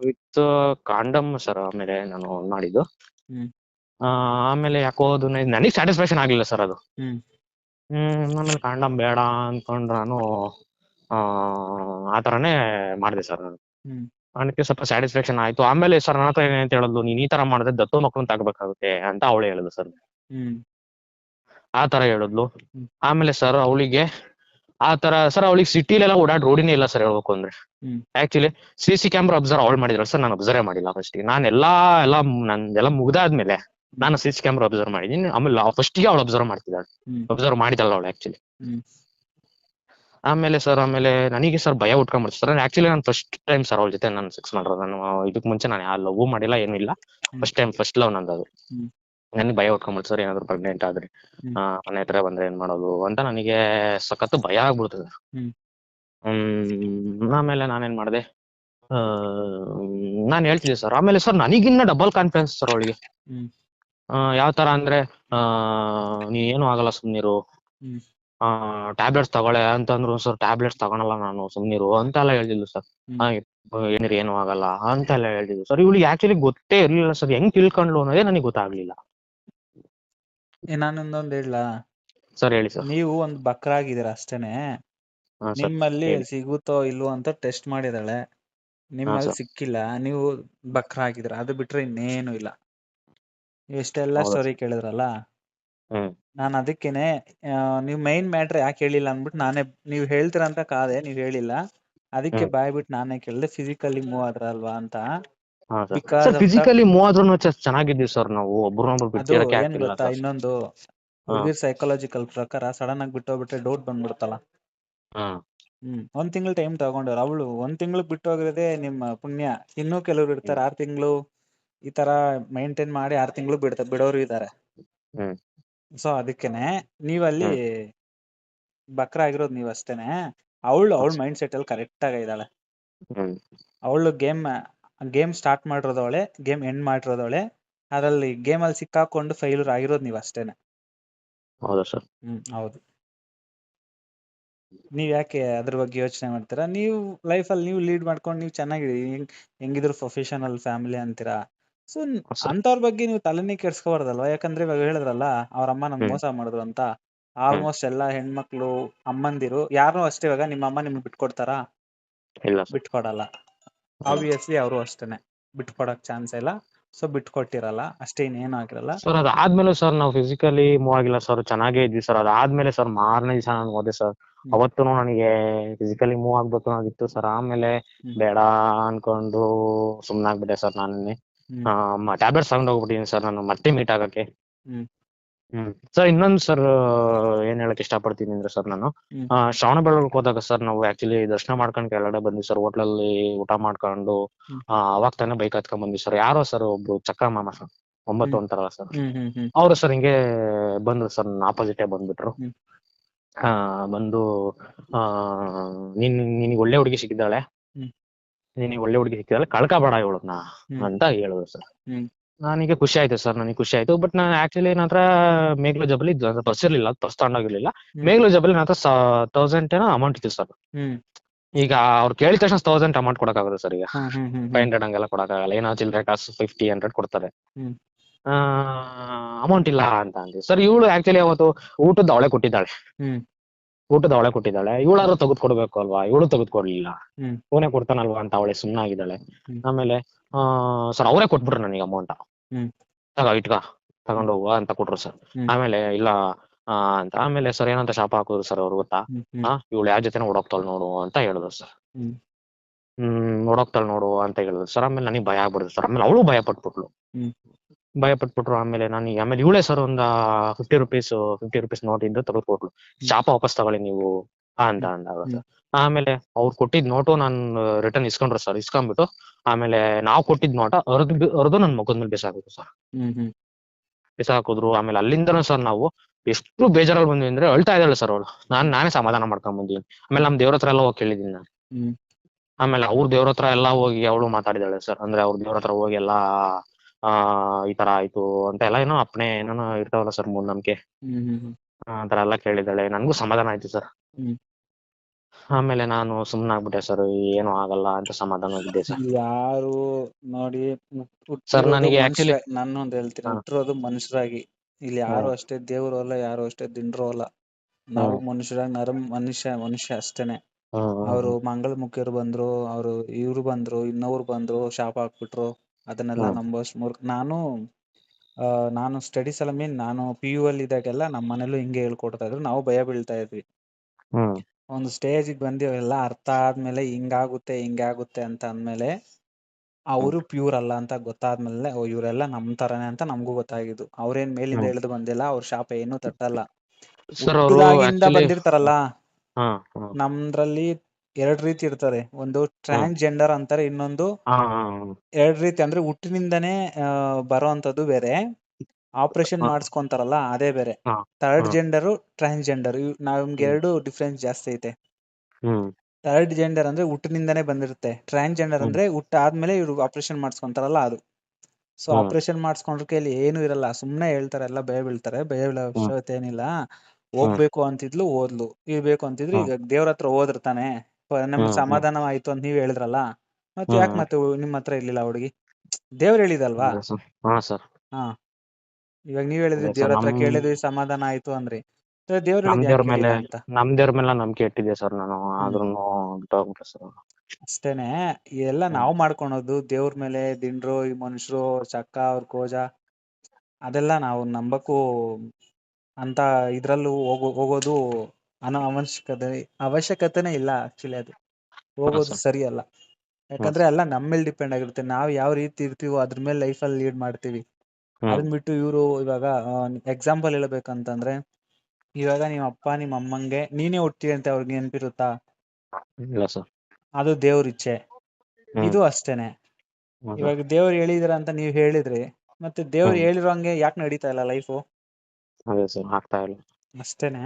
With condom sir ಆಮೇಲೆ ನಾನು ಮಾಡಿದ್ದು ಹ್ಮ್. ಆ, ಆಮೇಲೆ ಯಾಕೋ ಅದು ನನಗೆ ಸ್ಯಾಟಿಸ್ಫ್ಯಾಕ್ಷನ್ ಆಗ್ಲಿಲ್ಲ ಸರ್ ಅದು ಹ್ಮ್. ಹ್ಮ್ ಆಮೇಲೆ ಕಾಂಡಮ್ ಬೇಡ ಅನ್ಕೊಂಡು ನಾನು ಆ ಆ ಮಾಡಿದೆ ಸರ್ ನಾನು ಹ್ಮ್. ನನಗೆ ಸ್ವಲ್ಪ ಸ್ಯಾಟಿಸ್ಫ್ಯಾಕ್ಷನ್ ಆಯ್ತು ಆಮೇಲೆ ಸರ್ ನನ್ನ ಹತ್ರ ಏನಂತ ಹೇಳೋದು ನೀನ್ ಈ ತರ ಮಾಡಿದ್ರೆ ದತ್ತು ಮಕ್ಕಳನ್ನ ತಗೋಬೇಕಾಗುತ್ತೆ ಅಂತ ಅವಳು ಹೇಳಿದ್ಲು ಸರ್ ಹ್ಮ್ ಆ ತರ ಹೇಳಿದ್ಲು ಹ್ಮ್. ಆಮೇಲೆ ಸರ್ ಅವಳಿಗೆ ಆ ತರ ಸರ್ ಅವಳಿಗೆ ಸಿಟಿಲೆಲ್ಲ ಓಡಾಡ್ ರೋಡಿನೇ ಇಲ್ಲ ಸರ್ ಹೇಳ್ಬೇಕು ಅಂದ್ರೆ. Actually C C camera observe ಅವಳು ಮಾಡಿದ್ರು ಸರ್ ನಾನು ಅಬ್ಸರ್ವ್ ಮಾಡಿಲ್ಲ ಫಸ್ಟ್ ನಾನು ಎಲ್ಲಾ ಎಲ್ಲ ನಂದೆಲ್ಲ ಮುಗ್ದಾದ್ಮೇಲೆ ನಾನು ಸಿ ಸಿ ಕ್ಯಾಮ್ರಾ ಅಬ್ಸರ್ವ್ ಮಾಡಿದೀನಿ. ಆಮೇಲೆ ಫಸ್ಟ್ಗೆ ಅವಳು ಅಬ್ಸರ್ವ್ ಮಾಡ್ತಿದ್ದಾಳೆ. ಅಬ್ಸರ್ವ್ ಮಾಡಿದಲ್ಲ ಅವಳು ಆಕ್ಚುಲಿ ಆಮೇಲೆ ಸರ್ ಆಮೇಲೆ ನನಗೆ ಸರ್ ಭಯ ಉಟ್ಕೊಂಡ್ಬಿಡ್ತು ಸರ್. ಆಕ್ಚುಲಿ ನಾನು ಫಸ್ಟ್ ಟೈಮ್ ಸರ್ ಅವಳ ಜೊತೆ ನಾನು ಸಿಕ್ಸ್ ಮಾಡಿರೋದು. ನಾನು ಇದಕ್ ಮುಂಚೆ ನಾನು ಯಾವ ಲವ್ ಮಾಡಿಲ್ಲ ಏನಿಲ್ಲ ಇಲ್ಲ. ಫಸ್ಟ್ ಟೈಮ್ ಫಸ್ಟ್ ಲವ್ ನಂದು ಅದು. ನನಗೆ ಭಯ ಹೊತ್ಕೊಂಡ್ಬಿಡ್ತು ಸರ್ ಏನಾದ್ರು ಪ್ರೆಗ್ನೆಂಟ್ ಆದ್ರೆ. ಆ, ಮನೆ ಹತ್ರ ಬಂದ್ರೆ ಏನ್ ಮಾಡೋದು ಅಂತ ನನಗೆ ಸಖತ್ ಭಯ ಆಗ್ಬಿಡ್ತದೆ. ಹ್ಮ್. ಹ್ಮ್ ಆಮೇಲೆ ನಾನೇನ್ ಮಾಡಿದೆ? ಆ ನಾನು ಹೇಳ್ತಿದ್ದೆ ಸರ್ ಆಮೇಲೆ ಸರ್ ನನಗಿನ್ನ ಡಬಲ್ ಕಾನ್ಫಿಡೆನ್ಸ್ ಸರ್ ಅವಳಿಗೆ. ಹ್ಮ್. ಯಾವ ತರ ಅಂದ್ರೆ ಆ ನೀ ಏನು ಆಗಲ್ಲ ಸುಮ್ನಿರು ಹ್ಮ್. ಆ ಟ್ಯಾಬ್ಲೆಟ್ಸ್ ತಗೊಳ್ಳೆ ಅಂತಂದ್ರು ಸರ್ ಟ್ಯಾಬ್ಲೆಟ್ಸ್ ತಗೊಳಲ್ಲ ನಾನು ಸುಮ್ನಿರು ಅಂತೆಲ್ಲ ಹೇಳ್ತಿದ್ಲು ಸರ್. ಹ್ಮ್. ಏನಿರು ಏನು ಆಗಲ್ಲ ಅಂತೆಲ್ಲ ಹೇಳ್ತಿದ್ಲು ಸರ್. ಇವಳಿಗೆ ಆಕ್ಚುಲಿ ಗೊತ್ತೇ ಇರ್ಲಿಲ್ಲ ಸರ್ ಹೆಂಗ್ ತಿಳ್ಕೊಂಡ್ಲು ಅನ್ನೋದೇ ನನಗೆ ಗೊತ್ತಾಗ್ಲಿಲ್ಲ. ಏ ನಾನೊಂದೊಂದ್ ಹೇಳ ಸರ್ ಹೇಳಿ ಸರ್. ನೀವು ಒಂದ್ ಬಕ್ರ ಆಗಿದ್ದೀರ ಅಷ್ಟೇನೆ. ಹಾ ಸರ್. ನಿಮ್ಮಲ್ಲಿ ಹೇಳಿ. ಸಿಗುತ್ತೋ ಇಲ್ವೋ ಅಂತ ಟೆಸ್ಟ್ ಮಾಡಿದಾಳೆ ನಿಮ್ಮಲ್ಲಿ sir. ಸಿಕ್ಕಿಲ್ಲ. ನೀವು ಬಕ್ರ ಆಗಿದ್ರ ಅದು ಬಿಟ್ರೆ ಇನ್ನೇನು ಇಲ್ಲ. ಇಷ್ಟೆಲ್ಲ ಹೌದಾ ಸ್ಟೋರಿ ಕೇಳಿದ್ರಲ್ಲ? ಹ್ಮ್. ನಾನು ಅದಕ್ಕೇನೆ ಆ, ನೀವು ಮೈನ್ ಮ್ಯಾಟ್ರ್ ಯಾಕೆ ಹೇಳಿಲ್ಲ ಅಂದ್ಬಿಟ್ಟು ನಾನೇ ನೀವು ಹೇಳ್ತೀರ ಅಂತ ಕಾದೆ ನೀವು ಹೇಳಿಲ್ಲ. ಅದಕ್ಕೆ ಹ್ಮ್. ಬಾಯ್ ಬಿಟ್ಟು ನಾನೇ ಕೇಳಿದೆ ಫಿಸಿಕಲಿ ಮೂವ್ ಆದ್ರಲ್ವಾ ಅಂತ. ಸರ್. ಫಿಸಿಕಲಿ ಮೂವ್ ಆದ್ರೂ ಚೆನ್ನಾಗಿದ್ದೀವಿ ಸರ್ ನಾವು. ಒಬ್ರನ್ನೊಬ್ರು ಬಿಟ್ಟಿರಕ್ಕೆ ಏನ್ ಆಗ್ತಿಲ್ಲ ಗೊತ್ತಾ ಇನ್ನೊಂದು ಹುಡುಗಿರ್ ಸೈಕಾಲಜಿಕಲ್ ಪ್ರಕಾರ ಸಡನ್ ಆಗಿ ಬಿಟ್ಟೋಗ್ಬಿಟ್ರೆ ಡೌಟ್ ಬಂದ್ಬಿಡುತ್ತಲ್ಲ ಹಾ. ಹ್ಮ್ ಒಂದ್ ತಿಂಗಳು ಟೈಮ್ ತಗೊಂಡವ್ರು. ಅವಳು ಒಂದ್ ತಿಂಗಳು ಬಿಟ್ಟು ಹೋಗಿರೋದೇ ನಿಮ್ಮ ಪುಣ್ಯ. ಇನ್ನೂ ಕೆಲವ್ರು ಇರ್ತಾರೆ ಆರ್ ತಿಂಗಳು ಈ ತರ ಮೈಂಟೈನ್ ಮಾಡಿ ಆರ್ ತಿಂಗಳು ಬಿಡ್ತ ಬಿಡೋರು ಇದಾರೆ. ಸೊ ಅದಕ್ಕೇನೆ ನೀವಲ್ಲಿ ಬಕ್ರ ಆಗಿರೋದು ನೀವ್ ಅಷ್ಟೇನೆ ಅವಳು ಅವಳ ಮೈಂಡ್ ಸೆಟ್ ಅಲ್ಲಿ ಕರೆಕ್ಟ್ ಆಗಿ ಇದ್ದಾಳೆ. ಹ್ಮ್. ಅವಳು ಗೇಮ್ ಗೇಮ್ ಸ್ಟಾರ್ಟ್ ಮಾಡಿರೋದವಳೆ ಗೇಮ್ ಎಂಡ್ ಮಾಡಿರೋದವಳೆ ಅದರಲ್ಲಿ ಗೇಮ್ ಅಲ್ಲಿ ಸಿಕ್ಕಾಕೊಂಡು ಫೈಲೂರ್ ಆಗಿರೋದು ನೀವು ಅಷ್ಟೇನೆ. ಹೌದಾ ಸರ್ ಹ್ಮ್ ಹೌದು. ನೀವ್ ಯಾಕೆ ಅದ್ರ ಬಗ್ಗೆ ಯೋಚನೆ ಮಾಡ್ತೀರಾ? ನೀವು ಲೈಫಲ್ಲಿ ನೀವು ಲೀಡ್ ಮಾಡ್ಕೊಂಡು ನೀವು ಚೆನ್ನಾಗಿ ಹೆಂಗ್ ಹೆಂಗಿದ್ರು ಪ್ರೊಫೆಷನಲ್ ಫ್ಯಾಮಿಲಿ ಅಂತೀರಾ? ಸೊ. ಅಂತವ್ರ ಬಗ್ಗೆ ನೀವು ತಲೆನೇ ಕೆಡ್ಸ್ಕೋಬಾರ್ದಲ್ವ? ಯಾಕಂದ್ರೆ ಇವಾಗ ಹೇಳಿದ್ರಲ್ಲ ಅವ್ರ ಅಮ್ಮ ನಂಗೆ ಮೋಸ ಮಾಡಿದ್ರು ಅಂತ. ಆಲ್ಮೋಸ್ಟ್ ಎಲ್ಲಾ ಹೆಣ್ಮಕ್ಳು ಅಮ್ಮಂದಿರು ಯಾರು ಅಷ್ಟೇ ಇವಾಗ ನಿಮ್ಮ ಅಮ್ಮ ನಿಮ್ಗೆ ಬಿಟ್ಕೊಡ್ತಾರಾ? ಇಲ್ಲ ಬಿಟ್ಕೊಡಲ್ಲ. ಆಬ್ವಿಯಸ್ಲಿ ಅವರು ಅಷ್ಟೇನೆ ಬಿಟ್ಕೊಡಕ್ ಚಾನ್ಸ್ ಇಲ್ಲ. ಸೊ ಬಿಟ್ಕೊಟ್ಟಿರಲ್ಲ. ಅಷ್ಟೇ ಇನ್ನೇನು ಆಗಿರಲ್ಲ. ಸರ್ ಅದಾದ್ಮೇಲೆ ಸರ್ ನಾವು ಫಿಸಿಕಲಿ ಮೂವ್ ಆಗಿಲ್ಲ ಸರ್ ಚೆನ್ನಾಗೇ ಇದ್ವಿ ಸರ್ ಅದಾದ್ಮೇಲೆ ಸರ್ ಮಾರನೇ ದಿವಸ ನಾನು ಹೋದೆ ಸರ್. ಅವತ್ತು ನನಗೆ ಫಿಸಿಕಲಿ ಮೂವ್ ಆಗ್ಬೇಕು ಅನ್ನೋದಿತ್ತು ಸರ್ ಆಮೇಲೆ ಬೇಡ ಅನ್ಕೊಂಡು ಸುಮ್ನಾಗ್ಬಿಟ್ಟೆ ಸರ್ ನಾನೇ. ಟ್ಯಾಬ್ಲೆಟ್ಸ್ ತಗೊಂಡ್ ಹೋಗ್ಬಿಟ್ಟಿದ್ದೀನಿ ಸರ್ ನಾನು. ಮತ್ತೆ ಮೀಟ್ ಆಗಕ್ಕೆ. ಸರ್ ಇನ್ನೊಂದು ಸರ್ ಏನ್ ಹೇಳಕ್ ಇಷ್ಟಪಡ್ತೀನಿ ಅಂದ್ರೆ ಸರ್ ನಾನು ಶ್ರವಣ ಬೆಳಗ್ಗೆ ಹೋದಾಗ ಸರ್ ನಾವು ಆಕ್ಚುಲಿ ದರ್ಶನ ಮಾಡ್ಕೊಂಡು ಕೆಳಗಡೆ ಬಂದ್ವಿ ಸರ್ ಹೋಟ್ಲಲ್ಲಿ ಊಟ ಮಾಡ್ಕೊಂಡು ಅವಾಗ ತಾನೇ ಬೈಕ್ ಹತ್ಕೊಂಡ್ ಬಂದ್ವಿ ಸರ್ ಯಾರೋ ಸರ್ ಒಬ್ರು ಚಕ್ರ ಮಾಮ ಸರ್ ಒಂಬತ್ತು. ಅಂತಾರಲ್ಲ ಸರ್ ಅವರು ಸರ್ ಹಿಂಗೆ ಬಂದ್ರು ಸರ್ ಆಪೋಸಿಟ್ ಬಂದ್ಬಿಟ್ರು. ಆ ಬಂದು ಆ ನೀನ್ ನಿನಗೆ ಒಳ್ಳೆ ಹುಡುಗಿ ಸಿಕ್ಕಿದ್ದಾಳೆ. ನಿನಗೆ ಒಳ್ಳೆ ಹುಡುಗಿ ಸಿಕ್ಕಿದ್ದಾಳೆ ಕಳ್ಕಬೇಡ ಇವಳನ್ನ. ಅಂತ ಹೇಳಿದ್ರು ಸರ್. ನನಗೆ ಖುಷಿ ಆಯ್ತು ಸರ್ ನನಗೆ ಖುಷಿ ಆಯ್ತು. ಬಟ್ ನಾನು ಆಕ್ಚುಲಿ ನನ್ನ ಹತ್ರ ಜಬಲ್ ಜಬಲಿ ಬಸ್ ಇರ್ಲಿಲ್ಲ ಬಸ್ ತಗೊಂಡೋಗಿರ್ಲಿಲ್ಲ. ಆಗಿರ್ಲಿಲ್ಲ ಮೇಘಲ ಜಬಲಿ ನನ್ನ ಹತ್ರ ತೌಸಂಡ್ ಏನೋ ಅಮೌಂಟ್ ಇತ್ತು ಸರ್ ಈಗ ಅವ್ರು ಕೇಳಿದ ತಕ್ಷಣ ತೌಸಂಡ್ ಅಮೌಂಟ್ ಕೊಡಕ್ಕಾಗುತ್ತೆ ಸರ್ ಈಗ. ಫೈವ್ ಹಂಡ್ರೆಡ್ ಹಂಗೆಲ್ಲ ಕೊಡಕ್ಕಾಗಲ್ಲ. ಏನೋ ಚಿಲ್ಲರೆ ಕಾಸು ಫಿಫ್ಟಿ ಹಂಡ್ರೆಡ್ ಕೊಡ್ತಾರೆ. ಅಮೌಂಟ್ ಇಲ್ಲ ಅಂತ ಅಂದ್ರೆ ಸರ್ ಇವಳು ಆಕ್ಚುಲಿ ಅವತ್ತು ಊಟದ ಅವಳೆ ಕೊಟ್ಟಿದ್ದಾಳೆ. ಊಟದ ಅವಳೆ ಕೊಟ್ಟಿದ್ದಾಳೆ. ಇವಳಾದ್ರೂ ತೆಗೆದುಕೊಡ್ಬೇಕು ಅಲ್ವಾ? ಇವಳು ತೆಗೆದುಕೊಡ್ಲಿಲ್ಲ. ಕೊಡ್ಲಿಲ್ಲ ಅವನೇ ಕೊಡ್ತಾನಲ್ವಾ ಅಂತ ಅವಳೆ ಸುಮ್ಮನಾಗಿದ್ದಾಳೆ. ಆಮೇಲೆ ಸರ್ ಅವರೇ ಕೊಟ್ಬಿಟ್ರು ನನಗೆ ಅಮೌಂಟ್ ಹ್ಮ್. ತಗ ಇಟ್ಕ ತಗೊಂಡು ಹೋಗುವ ಅಂತ ಕೊಟ್ರು ಸರ್. ಹ್ಮ್. ಆಮೇಲೆ ಇಲ್ಲ ಆ ಅಂತ ಆಮೇಲೆ ಸರ್ ಏನಂತ ಶಾಪ ಹಾಕಿದ್ರು ಸರ್ ಅವ್ರು ಗೊತ್ತಾ? ಹ್ಮ್ ಹ್ಮ್. ಆ ಇವಳು ಯಾವ ಜೊತೆ ಓಡೋಗ್ತಾಳ ನೋಡು ಅಂತ ಹೇಳಿದ್ರು ಸರ್. ಹ್ಮ್. ಹ್ಮ್ ಓಡೋಗ್ತಾಳ ನೋಡು ಅಂತ ಹೇಳಿದ್ರು ಸರ್. ಆಮೇಲೆ ನನಗೆ ಭಯ ಆಗ್ಬಿಡ್ತು ಸರ್. ಆಮೇಲೆ ಅವಳು ಭಯ ಪಟ್ಬಿಟ್ಲು ಹ್ಮ್. ಭಯ ಪಟ್ಬಿಟ್ರು ಆಮೇಲೆ ನಾನು ಆಮೇಲೆ ಇವಳೇ ಸರ್ ಒಂದ fifty rupees fifty rupees note ಇದ್ದು ತೆಗೆದುಕೊಟ್ಲು. ಶಾಪ ವಾಪಸ್ ತಗೊಳ್ಳಿ ನೀವು ಅಂತ ಅಂದಾಗ ಸರ್. ಆಮೇಲೆ ಅವ್ರು ಕೊಟ್ಟಿದ್ ನೋಟು ನಾನು ರಿಟರ್ನ್ ಇಸ್ಕೊಂಡ್ರು ಸರ್ ಇಸ್ಕೊಂಡ್ಬಿಟ್ಟು ಆಮೇಲೆ ನಾವು ಕೊಟ್ಟಿದ್ ನೋಟ ಅರ್ದು ಅರ್ದು ನನ್ನ ಮಗದ್ ಮೇಲೆ ಬಿಸಾಕಿದ್ರು ಸರ್ ಬಿಸಾಕಿದ್ರು ಆಮೇಲೆ ಅಲ್ಲಿಂದನೂ ಸರ್ ನಾವು ಎಷ್ಟು ಬೇಜಾರಲ್ಲಿ ಬಂದ್ವಿ ಅಂದ್ರೆ ಅಳ್ತಾ ಇದ್ದಾಳೆ ಸರ್ ಅವಳು. ನಾನ್ ನಾನೇ ಸಮಾಧಾನ ಮಾಡ್ಕೊಂಡ್ ಬಂದಿದ್ದೀನಿ ಆಮೇಲೆ ನಮ್ ದೇವ್ರ ಹತ್ರ ಎಲ್ಲ ಹೋಗಿ ಕೇಳಿದೀನಿ ನಾನು. ಆಮೇಲೆ ಅವ್ರ ದೇವ್ರ ಹತ್ರ ಎಲ್ಲ ಹೋಗಿ ಅವಳು ಮಾತಾಡಿದಾಳೆ ಸರ್ ಅಂದ್ರೆ ಅವ್ರ ದೇವ್ರ ಹತ್ರ ಹೋಗಿ ಎಲ್ಲ ಆ ಈ ತರ ಆಯ್ತು ಅಂತ ಎಲ್ಲ ಏನೋ ಅಪ್ಪಣೆ ಏನೋ ಇರ್ತಾವಲ್ಲ ಸರ್ ಮೂಢನಂಬಿಕೆ ನಂಬಿಕೆ ಆತರ ಹ್ಮ್ ಆ ತರ ಎಲ್ಲ ಕೇಳಿದಾಳೆ. ನನ್ಗೂ ಸಮಾಧಾನ ಆಯ್ತು ಸರ್. ಆಮೇಲೆ ನಾನು ಸುಮ್ನಾಗ್ಬಿಟ್ಟೆ ಸರ್ ಏನು ಆಗಲ್ಲ ಅಂತ ಸಮಾಧಾನವಾಗಿದ್ದೆ ಸರ್. ಯಾರು ನೋಡಿ ಸರ್ ನನಗೆ ಆಕ್ಚುಲಿ actually- ನಾನೊಂದ್ ಹೇಳ್ತೀನಿ ಹಾ. ಹುಟ್ಟಿರೋದು ಮನುಷ್ಯರಾಗಿ. ಇಲ್ಲಿ ಯಾರು. ಅಷ್ಟೇ ದೇವ್ರು ಅಲ್ಲ ಯಾರು ಅಷ್ಟೇ ದಿಂಡ್ರು ಅಲ್ಲ. ನಾವು. ಮನುಷ್ಯರಾಗಿ ನರ ಮನುಷ್ಯ ಮನುಷ್ಯ ಅಷ್ಟೇನೆ. ಅವರು ಮಂಗಳ ಮುಖಿಯರು ಬಂದ್ರು ಅವರು ಇವ್ರು ಬಂದ್ರು ಇನ್ನೊಬ್ರು ಬಂದ್ರು ಶಾಪ ಹಾಕ್ಬಿಟ್ರು. ಅದನ್ನೆಲ್ಲ. ನಂಬೋಷ್ಟು ಮೂರ್ಖ ನಾನು ಆ, ನಾನು ಸ್ಟಡೀಸ್ ಎಲ್ಲ ಮೀನ್ ನಾನು ಪಿ ಯು ಅಲ್ಲಿ ಇದ್ದಾಗೆಲ್ಲ ನಮ್ಮ ಮನೇಲೂ ಹಿಂಗೆ ಹೇಳ್ಕೊಡ್ತಾ ಇದ್ರು. ನಾವು ಭಯ ಬೀಳ್ತಾ ಇದ್ವಿ. ಹ್ಮ್ ಒಂದು ಸ್ಟೇಜಿಗೆ ಬಂದಿವೆಲ್ಲ ಅರ್ಥ ಆದ್ಮೇಲೆ ಹಿಂಗಾಗುತ್ತೆ ಹಿಂಗಾಗುತ್ತೆ ಅಂತ ಅಂದ್ಮೇಲೆ ಅವರು ಪ್ಯೂರ್ ಅಲ್ಲ ಅಂತ ಗೊತ್ತಾದ್ಮೇಲೆ ಓ ಇವರೆಲ್ಲ ನಮ್ ತರನೇ ಅಂತ ನಮಗೂ ಗೊತ್ತಾಗಿದ್ದು. ಅವ್ರೇನ್ ಮೇಲಿಂದ ಹ್ಮ್. ಇಳಿದು ಬಂದಿಲ್ಲ ಅವ್ರ ಶಾಪ ಏನು ತಟ್ಟಲ್ಲ. ಸರ್ ಅವರು ಹುಟ್ಟಿದಾಗಿಂದ ಆಕ್ಚುಲಿ ಬಂದಿರ್ತಾರಲ್ಲ? ಹಾ ಹಾ ನಮ್ದ್ರಲ್ಲಿ ಎರಡ್ ರೀತಿ ಇರ್ತಾರೆ. ಒಂದು ಟ್ರಾನ್ಸ್ಜೆಂಡರ್ ಅಂತಾರೆ ಇನ್ನೊಂದು ಹಾ ಹಾ ಎರಡ್ ರೀತಿ ಅಂದ್ರೆ ಹುಟ್ಟಿನಿಂದನೇ ಆ, ಬರೋಂಥದ್ದು ಬೇರೆ. ಆಪರೇಷನ್. ಮಾಡಿಸ್ಕೊಂತಾರಲ್ಲ ಅದೇ ಬೇರೆ ಹಾ. ಥರ್ಡ್ ಹಾ. ಜೆಂಡರ್ ಟ್ರಾನ್ಸ್ಜೆಂಡರ್ ನಮ್ಗೆ ಹ್ಮ್. ಎರಡು ಡಿಫ್ರೆನ್ಸ್ ಜಾಸ್ತಿ ಐತೆ ಹ್ಮ್ ಥರ್ಡ್ ಜೆಂಡರ್ ಅಂದ್ರೆ ಹುಟ್ಟಿನಿಂದನೇ ಬಂದಿರುತ್ತೆ ಟ್ರಾನ್ಸ್ಜೆಂಡರ್ ಹ್ಮ್. ಅಂದ್ರೆ ಹುಟ್ಟ ಆದ್ಮೇಲೆ ಇವ್ರು ಆಪರೇಷನ್ ಮಾಡಿಸ್ಕೊಂತಾರಲ್ಲ ಅದು ಸೊ. ಆಪರೇಷನ್ ಮಾಡಿಸ್ಕೊಂಡ್ರ ಕೈಲಿ ಏನು ಇರಲ್ಲ ಸುಮ್ನೆ ಹೇಳ್ತಾರೆ ಎಲ್ಲ ಭಯ ಬೀಳ್ತಾರೆ ಭಯ ಬೀಳೋ ಅವಶ್ಯಕತೆ ಏನಿಲ್ಲ ಹೋಗ್ಬೇಕು ಅಂತಿದ್ಲು ಓದ್ಲು ಇರ್ಬೇಕು ಅಂತಿದ್ರು. ಈಗ ದೇವ್ರ ಹತ್ರ ಹೋದ್ರತಾನೆ ಪ- ನಮ್ಗೆ ಹ್ಮ್. ಸಮಾಧಾನ ಆಯ್ತು ಅಂತ ನೀವ್ ಹೇಳಿದ್ರಲ್ಲ ಮತ್ತೆ ಹ್ಮ್. ಯಾಕೆ ಮತ್ತೆ ನಿಮ್ ಹತ್ರ ಇರ್ಲಿಲ್ಲ ಹುಡುಗಿ ದೇವ್ರು ಹೇಳಿದಲ್ವಾ ಅದೇ ಸರ್ ಹಾ ಸರ್ ಹಾ ಇವಾಗ ನೀವ್ ಹೇಳಿದ್ರಿ ದೇವ್ರ ಹತ್ರ ನಮ್- ಕೇಳಿದ್ವಿ ಸಮಾಧಾನ ಆಯ್ತು ಅಂದ್ರಿ. ದೇವ್ರ ನಮ್ ದೇವ್ರ ಮೇಲೆ ಅಂತ? ನಮ್ ದೇವ್ರ ಮೇಲೆ ನಂಬಿಕೆ ಇಟ್ಟಿದ್ದೆ ಸರ್ ನಾನು ಬಿಟ್ಟೋಗ್ಬಿಟ್ಟೆ ಸರ್. ಅಷ್ಟೇನೆ ಎಲ್ಲ. ನಾವು ಮಾಡ್ಕೊಳೋದು ದೇವ್ರ ಮೇಲೆ ದಿಂಡ್ರು ಈ ಮನುಷ್ಯರು ಚಕ್ಕ ಅವ್ರ ಕೋಜ ಅದೆಲ್ಲ ನಾವು ನಂಬಕ್ಕೂ ಅಂತ ಇದ್ರಲ್ಲೂ ಹೋಗೋ ಹೋಗೋದು ಅನ ಅವಶ್ಯಕತೆ ಅವಶ್ಯಕತೆನೇ ಇಲ್ಲ ಆಕ್ಚುಲಿ ಅದು. ಹೋಗೋದು ಸರಿಯಲ್ಲ ಸರಿ ಅಲ್ಲ. ಯಾಕಂದ್ರೆ ಎಲ್ಲ ನಮ್ಮ ಮೇಲೆ ಡಿಪೆಂಡ್ ಆಗಿರುತ್ತೆ. ನಾವ್ ಯಾವ ರೀತಿ ಇರ್ತೀವೋ ಅದ್ರ ಮೇಲೆ ಲೈಫ್ ಅಲ್ಲಿ ಲೀಡ್ ಮಾಡ್ತೀವಿ. ಅದನ್ ಬಿಟ್ಟು ಇವರು ಇವಾಗ ಎಕ್ಸಾಂಪಲ್ ಹೇಳ್ಬೇಕಂತಂದ್ರೆ ಇವಾಗ ನಿಮ್ ಅಪ್ಪ ನಿಮ್ಮ ಅಮ್ಮಂಗೆ ನೀನೇ ಹುಟ್ಟಿ ಅಂತ ಅವ್ರಿಗೆ ನೆನ್ಪಿರುತ್ತಾ? ಇಲ್ಲ ಸರ್. ಅದು ದೇವ್ರ ಇಚ್ಛೆ. ಇದು ಅಷ್ಟೇನೆ. ಇವಾಗ ದೇವ್ರು ಹೇಳಿದ್ರ ಅಂತ ನೀವ್ ಹೇಳಿದ್ರಿ ಮತ್ತೆ ದೇವ್ರು ಹ್ಮ್. ಹೇಳಿರೋ ಹಂಗೆ ಯಾಕೆ ನಡೀತಾ ಇಲ್ಲ ಲೈಫು ಅದೇ ಸರ್ ಆಗ್ತಾ ಇಲ್ಲ. ಅಷ್ಟೇನೆ.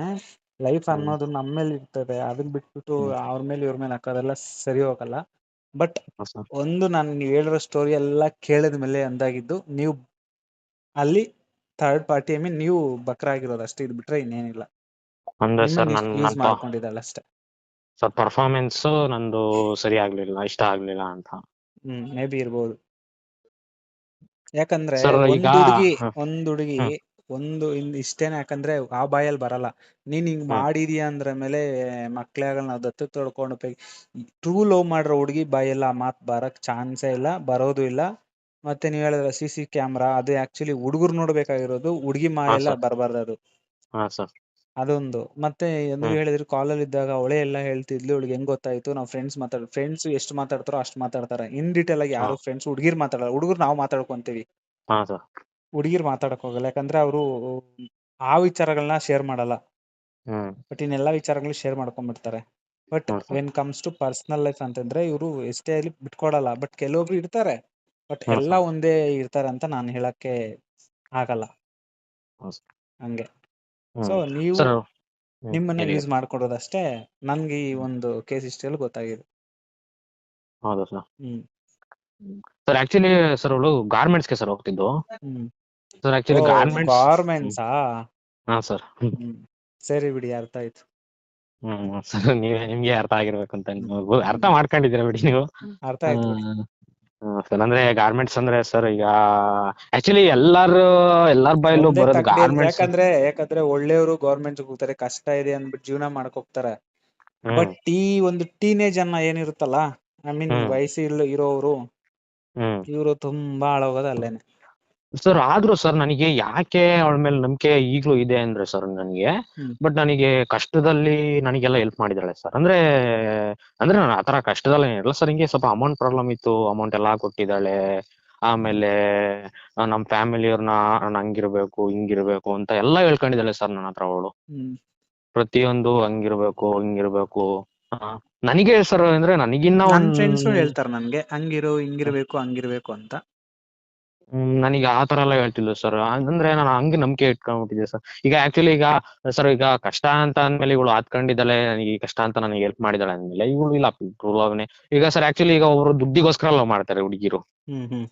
ಲೈಫ್. ಅನ್ನೋದು ನಮ್ಮ ಮೇಲೆ ಇರ್ತದೆ. ಅದನ್ನ ಬಿಟ್ಬಿಟ್ಟು. ಅವ್ರ ಮೇಲೆ ಇವ್ರ ಮೇಲೆ ಹಾಕೋದೆಲ್ಲ ಸರಿ ಹೋಗಲ್ಲ. ಬಟ್ ಒಂದು ನಾನು ನೀವ್ ಹೇಳಿರೋ ಸ್ಟೋರಿ ಎಲ್ಲ ಕೇಳಿದ ಮೇಲೆ ಅಂದಾಗಿದ್ದು ನೀವು ಅಲ್ಲಿ ಥರ್ಡ್ ಪಾರ್ಟಿ ಐ ಮೀನ್ ನೀವು ಬಕ್ರಾಗಿರೋದು ಅಷ್ಟೇ ಇದು ಬಿಟ್ರೆ ಇನ್ನೇನಿಲ್ಲ. ಅಂದ್ರೆ ಸರ್ ನಿಮ್ಮನ್ನ ಯೂಸ್ ಮಾಡ್ಕೊಂಡಿದ್ದಾಳೆ ಅಷ್ಟೇ. ಸರ್ ಪರ್ಫಾರ್ಮೆನ್ಸ್ ನಂದು ಸರಿ ಆಗ್ಲಿಲ್ಲ ಇಷ್ಟ ಆಗ್ಲಿಲ್ಲ ಅಂತ. ಹ್ಮ್ ಮೇ ಬಿ ಇರ್ಬೋದು. ಯಾಕಂದ್ರೆ Sir, ಒಂದ್ ಈಗ- ಹುಡುಗಿ ಹ. ಒಂದ್ ಹುಡುಗಿ ಹ್ಮ್. ಒಂದು ಇನ್ ಇಷ್ಟೇನೆ ಯಾಕಂದ್ರೆ ಆ ಬಾಯಲ್ಲಿ ಬರಲ್ಲ. ನೀನ್ ಹಿಂಗ್ ಮಾಡಿದೀಯ ಅಂದ್ರ ಮೇಲೆ ಮಕ್ಳೇ ಆಗಲ್ಲ ನಾವು ದತ್ತು ತೊಡ್ಕೊಂಡು ಟ್ರೂ ಲವ್ ಮಾಡಿರೋ ಹುಡುಗಿ ಬಾಯೆಲ್ಲ ಆ ಮಾತ್ ಬರಕ್ ಚಾನ್ಸೇ ಇಲ್ಲ ಬರೋದು ಇಲ್ಲ. ಮತ್ತೆ ನೀವ್ ಹೇಳಿದ್ರ ಸಿ ಸಿ ಕ್ಯಾಮ್ರಾ ಅದು ಆಕ್ಚುಲಿ ಹುಡುಗರು ನೋಡ್ಬೇಕಾಗಿರೋದು ಹುಡುಗಿ ಮಾಯೆಲ್ಲ sir. ಬರಬಾರ್ದು ಅದು ಹಾ ಸರ್. ಅದೊಂದು. ಮತ್ತೆ ನೀವ್ ಹ್ಮ್. ಹೇಳಿದ್ರಿ ಕಾಲಲ್ಲಿ ಇದ್ದಾಗ ಅವಳೆ ಎಲ್ಲ ಹೇಳ್ತಿದ್ಲು ಅವಳಿಗೆ ಹೆಂಗ್ ಗೊತ್ತಾಯ್ತು? ನಾವ್ ಫ್ರೆಂಡ್ಸ್ ಮಾತಾಡ್ ಫ್ರೆಂಡ್ಸ್ ಎಷ್ಟು ಮಾತಾಡ್ತಾರೋ ಅಷ್ಟು ಮಾತಾಡ್ತಾರೆ. ಇನ್ ಡೀಟೇಲ್ ಆಗಿ ಯಾರು ಫ್ರೆಂಡ್ಸ್ ಹುಡುಗಿರ್ ಮಾತಾಡಲ್ಲ ಹುಡುಗರು ನಾವು ಮಾತಾಡ್ಕೊಂತೀವಿ. ಹಾ ಸರ್. ಹುಡುಗಿರ್ ಮಾತಾಡಕ್ ಹೋಗಲ್ಲ ಯಾಕಂದ್ರೆ ಅವರು ಆ ವಿಚಾರಗಳನ್ನ ಶೇರ್ ಮಾಡಲ್ಲ. ಹ್ಮ್. ಬಟ್ ಇನ್ನೆಲ್ಲಾ ವಿಚಾರಗಳು share ಮಾಡ್ಕೊಂಡ್ಬಿಡ್ತಾರೆ. But. When comes to personal life ಅಂತಂದ್ರೆ ಇವರು ಎಷ್ಟೇ ಆಗ್ಲಿ ಬಿಟ್ಕೊಡಲ್ಲ ಬಟ್ ಕೆಲವೊಬ್ರು ಇರ್ತಾರೆ ಬಟ್ ಎಲ್ಲ ಎಲ್ಲಾ. ಒಂದೇ ಇರ್ತಾರೆ ಅಂತ ನಾನು ಹೇಳಕ್ಕೆ ಆಗಲ್ಲ. ಹ್ಮ್. ಹಂಗೆ. ಹ್ಮ್. ಸೊ ನೀವು ಸರ್ ಹ್ಮ್, ನಿಮ್ಮನ್ನ ಹೇಳಿ. ಯೂಸ್ ಮಾಡ್ಕೊಡೋದಷ್ಟೇ ನನ್ಗೆ ಈ ಒಂದು ಕೇಸ್ ಇಷ್ಟೆಲ್ಲ ಗೊತ್ತಾಗಿದೆ. ಹೌದಾ ಸರ್? ಹ್ಮ್. ಸರ್ ಆಕ್ಚುಲಿ ಸರ್ ಅವಳು ಗಾರ್ಮೆಂಟ್ಸ್ಗೆ ಸರ್ ಹೋಗ್ತಿದ್ದು. ಹ್ಮ್. ಸರ್ ಆಕ್ಚುಲಿ ಗಾರ್ಮೆಂಟ್ಸ್ ಗಾರ್ಮೆಂಟ್ಸಾ? ಹಾ ಸರ್. ಹ್ಮ್. ಸರಿ ಬಿಡಿ ಅರ್ಥ ಆಯ್ತು. ಹ್ಮ್ ಸರ್ ನೀವೇ ನಿಮ್ಗೆ ಅರ್ಥ ಆಗಿರ್ಬೇಕು ಅಂತ ಅರ್ಥ ಮಾಡ್ಕೊಂಡಿದ್ದೀರಾ ಬಿಡಿ ನೀವು? ಅರ್ಥ ಆಯ್ತು ಬಿಡಿ. ಸರ್ ಅಂದ್ರೆ ಗಾರ್ಮೆಂಟ್ಸ್ ಅಂದ್ರೆ ಸರ್ ಈಗ ಆಕ್ಚುಲಿ ಎಲ್ಲಾರು ಎಲ್ಲಾರ್ ಬಾಯಲ್ಲೂ ಒಂದೇ ಬರೋದು ತಕ್ಕಡಿ ಅಂತ- ಗಾರ್ಮೆಂಟ್ಸ್ ಯಾಕಂದ್ರೆ ಯಾಕಂದ್ರೆ ಒಳ್ಳೆಯವರು ಗೌರ್ಮೆಂಟ್ ಹೋಗ್ತಾರೆ ಕಷ್ಟ ಇದೆ ಅಂದ್ಬಿಟ್ಟು ಜೀವನ ಮಾಡಕ್ ಹೋಗ್ತಾರೆ ಬಟ್ ಈ ಒಂದು ಟೀನೇಜ್ ಅನ್ನ ಏನಿರುತ್ತಲ್ಲ ಐ ಮೀನ್ ಹ್ಮ್. ವಯಸ್ಸು ಇರೋರು ಹ್ಮ್. ಇವರು ತುಂಬಾ ಹಾಳಾಗೋದು ಅಲ್ಲೇನೆ. ಸರ್ ಆದ್ರೂ ಸರ್ ನನಗೆ ಯಾಕೆ ಅವಳ ಮೇಲೆ ನಂಬಿಕೆ ಈಗ್ಲೂ ಇದೆ ಅಂದ್ರೆ ಸರ್ ನನಗೆ ಬಟ್ ನನಗೆ ಕಷ್ಟದಲ್ಲಿ ನನಗೆಲ್ಲ ಹೆಲ್ಪ್ ಮಾಡಿದಾಳೆ ಸರ್ ಅಂದ್ರೆ ಅಂದ್ರೆ ನಾನು ಆತರ ಕಷ್ಟದಲ್ಲಿ ಏನಿಲ್ಲ ಸರ್ ಹಿಂಗೆ ಸ್ವಲ್ಪ ಅಮೌಂಟ್ ಪ್ರಾಬ್ಲಮ್ ಇತ್ತು ಅಮೌಂಟ್ ಎಲ್ಲಾ ಕೊಟ್ಟಿದ್ದಾಳೆ. ಆಮೇಲೆ ನಮ್ಮ ನಮ್ ಫ್ಯಾಮಿಲಿಯವ್ರನ್ನ ನಾನು ಹಂಗಿರ್ಬೇಕು ಹಿಂಗಿರ್ಬೇಕು ಅಂತ ಎಲ್ಲಾ ಹೇಳ್ಕೊಂಡಿದ್ದಾಳೆ ಸರ್ ನನ್ನ ಹತ್ರ ಅವಳು. ಪ್ರತಿಯೊಂದು ಹಂಗಿರ್ಬೇಕು ಹಿಂಗಿರ್ಬೇಕು. ನನಗೆ ಸರ್ ಅಂದ್ರೆ ನನಗಿನ್ನ ನನ್ ಒಂದ್ ಫ್ರೆಂಡ್ಸು ಹೇಳ್ತಾರೆ ನನ್ಗೆ ಹಂಗಿರು ಹಿಂಗಿರ್ಬೇಕು ಹಂಗಿರ್ಬೇಕು ಅಂತ. ಹ್ಮ್, ನನಗೆ ಆ ತರ ಎಲ್ಲ ಹೇಳ್ತಿಲ್ಲ ಸರ್ ಅಂದ್ರೆ ನಾನು ಹಂಗೆ ನಂಬಿಕೆ ಇಟ್ಕೊಂಡ್ಬಿಟ್ಟಿದ್ದೆ ಸರ್ ಈಗ ಆಕ್ಚುಲಿ ಈಗ ಸರ್ ಈಗ ಕಷ್ಟ ಅಂತ ಅಂದ್ಮೇಲೆ ಇವಳು ಆತ್ಕೊಂಡಿದ್ದಾಳೆ ನನಗೆ ಈ ಕಷ್ಟ ಅಂತ ನನಗೆ ಹೆಲ್ಪ್ ಮಾಡಿದಾಳೆ ಅಂದ್ಮೇಲೆ ಇವಳು ಇಲ್ಲ. ಪ್ರೂವ್ ಆಗ್ನೆ ಈಗ ಸರ್ ಆಕ್ಚುಲಿ ಈಗ ಒಬ್ರು ದುಡ್ಡಿಗೋಸ್ಕರ ಲವ್ ಮಾಡ್ತಾರೆ ಹುಡುಗಿರು. ಹ್ಮ್ ಹ್ಮ್.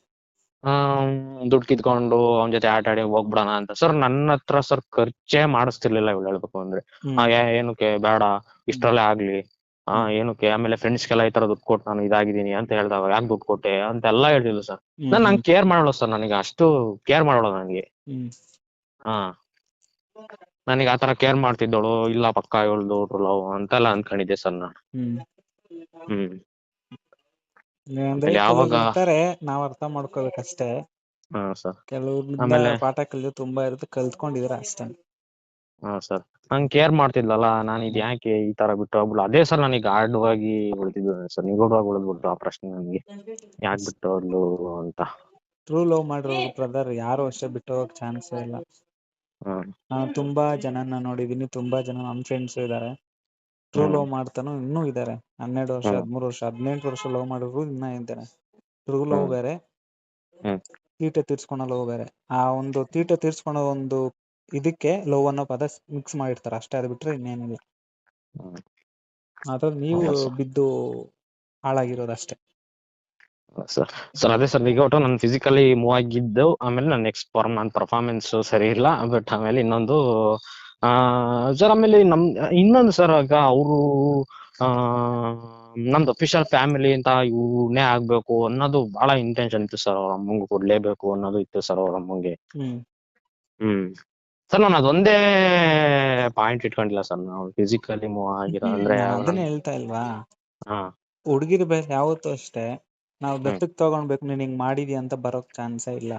ದುಡ್ಡು ಕಿತ್ಕೊಂಡು ಅವನ ಜೊತೆ ಆಟ ಆಡಿ ಹೋಗ್ಬಿಡೋಣ ಅಂತ. ಸರ್ ನನ್ನ ಹತ್ರ ಸರ್ ಖರ್ಚೇ ಮಾಡಿಸ್ತಿರ್ಲಿಲ್ಲ ಇವಳು ಹೇಳ್ಬೇಕು ಅಂದ್ರೆ. ಏನಕ್ಕೆ ಬೇಡ ಇಷ್ಟರಲ್ಲೇ ಆಗ್ಲಿ. ಆ ಏನಕ್ಕೆ? ಆಮೇಲೆ ಫ್ರೆಂಡ್ಸ್ಗೆಲ್ಲ ಈ ತರ ದುಡ್ಡು ಕೊಟ್ಟು ನಾನು ಇದಾಗಿದ್ದೀನಿ ಅಂತ ಹೇಳ್ದಾಗ ಯಾಕೆ ದುಡ್ಡು ಕೊಟ್ಟೆ ಅಂತ ಎಲ್ಲಾ ಹೇಳಿಲ್ಲ ಸರ್ ನಾನು ನಂಗೆ ಕೇರ್ ಮಾಡೋಳು ಸರ್ ನನಗೆ ಅಷ್ಟು ಕೇರ್ ಮಾಡೋಳು ನನಗೆ. ಹಾ. ನನಗೆ ಆತರ ಕೇರ್ ಮಾಡ್ತಿದ್ದಳು ಇಲ್ಲ ಪಕ್ಕ ಇವಳ್ದು ಲವ್ ಅಂತೆಲ್ಲ ಅನ್ಕೊಂಡಿದ್ದೆ ಸರ್ ನಾನು. ಹ್ಮ್. ಯಾವಾಗ- ಇರ್ತಾರೆ ನಾವ್ ಅರ್ಥ ಮಾಡ್ಕೋಬೇಕಷ್ಟೇ. ಹಾ ಸರ್ ಕೆಲವ್ರು ಆಮೇಲೆ- ಪಾಠ ಕಲಿಯೋದು ತುಂಬಾ ಇರುತ್ತೆ ಕಲ್ತ್ಕೊಂಡಿದಾರೆ ಅಷ್ಟೇ. ಹಾ ಸರ್ ನಂಗೆ ಕೇರ್ ಮಾಡ್ತಿದ್ಲಲ್ಲ ನಾನು ಇದು ಯಾಕೆ ಈ ತರ ಬಿಟ್ಟು ಹೋಗ್ಬಿಡು ಅದೇ ಸರ್ ನನಗೆ ಆಡ್ವಾಗಿ ಉಳಿದಿದ್ದು ಸರ್ ನಿಗೂಢವಾಗಿ ಉಳಿದ್ಬಿಟ್ಟು ಆ ಪ್ರಶ್ನೆ ನನಗೆ. ಯಾಕೆ ಬಿಟ್ಟು ಹೋದ್ಲು ಅಂತ. ಟ್ರೂ ಲವ್ ಮಾಡಿರೋ ಬ್ರದರ್ ಯಾರು ಅಷ್ಟೇ ಬಿಟ್ಟು ಹೋಗಕ್ ಚಾನ್ಸ್ ಇಲ್ಲ. ಹ್ಮ್ ನಾನು ತುಂಬಾ ಜನನ ನೋಡಿದೀನಿ ತುಂಬಾ ಜನ ನಮ್ ಫ್ರೆಂಡ್ಸ್ ಇದಾರೆ. ಟ್ರೂ ಹ್ಮ್. ಲವ್ ಮಾಡ್ತಾನೋ ಇನ್ನೂ ಇದಾರೆ. ಹನ್ನೆರಡು ವರ್ಷ ಹ್ಮ್. ಹದಿಮೂರು ವರ್ಷ ಹದಿನೆಂಟು ವರ್ಷ ಲವ್ ಮಾಡಿದ್ರು ಇನ್ನ ಇದ್ದಾರೆ. ಟ್ರೂ ಲವ್ ಹ್ಮ್. ಬೇರೆ. ಹ್ಮ್. ತೀಟೆ ತೀರ್ಸ್ಕೊಳೋ ಲವ್ ಬೇರೆ. ಆ ಒಂದು ತೀಟೆ ತೀರ್ಸ್ಕೊಳೋ ಒಂದು ಇದಕ್ಕೆ ಲವ್ ಅನ್ನೋ ಪದ ಮಿಕ್ಸ್ ಮಾಡಿರ್ತಾರೆ. ಅಷ್ಟೇ ಅದು ಬಿಟ್ರೆ ಇನ್ನೇನಿಲ್ಲ. ಆದ್ರೆ ಅದ್ರಲ್ಲಿ ನೀವು? ಬಿದ್ದು ಹಾಳಾಗಿರೋದಷ್ಟೇ ಸರ್. ಸರ್ ಅದೇ ಸರ್ ಈಗ ಒಟ್ಟು ನಾನು ಫಿಸಿಕಲಿ ಮೂವ್ ಆಗಿದ್ದು ಆಮೇಲೆ ನನ್ನ ನೆಕ್ಸ್ಟ್ ಫಾರ್ಮ್ ನನ್ನ ಪರ್ಫಾರ್ಮೆನ್ಸ್ ಸರಿ ಇಲ್ಲ ಬಟ್ ಆಮೇಲೆ ಇನ್ನೊಂದು ಸರ್ ಆಮೇಲೆ ನಮ್ ಇನ್ನೊಂದು ಸರ್ ಆಗ ಅವರು ನಮ್ದು ಅಫಿಷಿಯಲ್ ಫ್ಯಾಮಿಲಿ ಅಂತ ಇವನೇ ಆಗ್ಬೇಕು ಅನ್ನೋದು ಬಹಳ ಇಂಟೆನ್ಷನ್ ಇತ್ತು ಸರ್ ಅವ್ರ ಅಮ್ಮಂಗೆ ಕೊಡ್ಲೇಬೇಕು ಅನ್ನೋದು ಇತ್ತು ಸರ್ ಅವ್ರ ಅಮ್ಮಂಗೆ. ಹ್ಮ್. ಹ್ಮ್. ಸರ್ ನಾನು ಅದೊಂದೇ ಪಾಯಿಂಟ್ ಇಟ್ಕೊಂಡಿಲ್ಲ ಸರ್ ನಾವು ಫಿಸಿಕಲಿ ಮೂವ್ ಆಗಿರೋ ಅಂದ್ರೆ ಅದನ್ನೇ ಹೇಳ್ತಾ ಇಲ್ವಾ? ಹಾ. ಹುಡ್ಗಿರ್ ಬೇರೆ ಯಾವತ್ತೂ ಅಷ್ಟೇ. ನಾವು ಬೆಟ್ಟಕ್ ತಗೊಂಡ್ಬೇಕು ನೀನ್ ಹಿಂಗ್ ಮಾಡಿದ್ಯಾ ಅಂತ ಬರೋಕ್ ಚಾನ್ಸೇ ಇಲ್ಲ.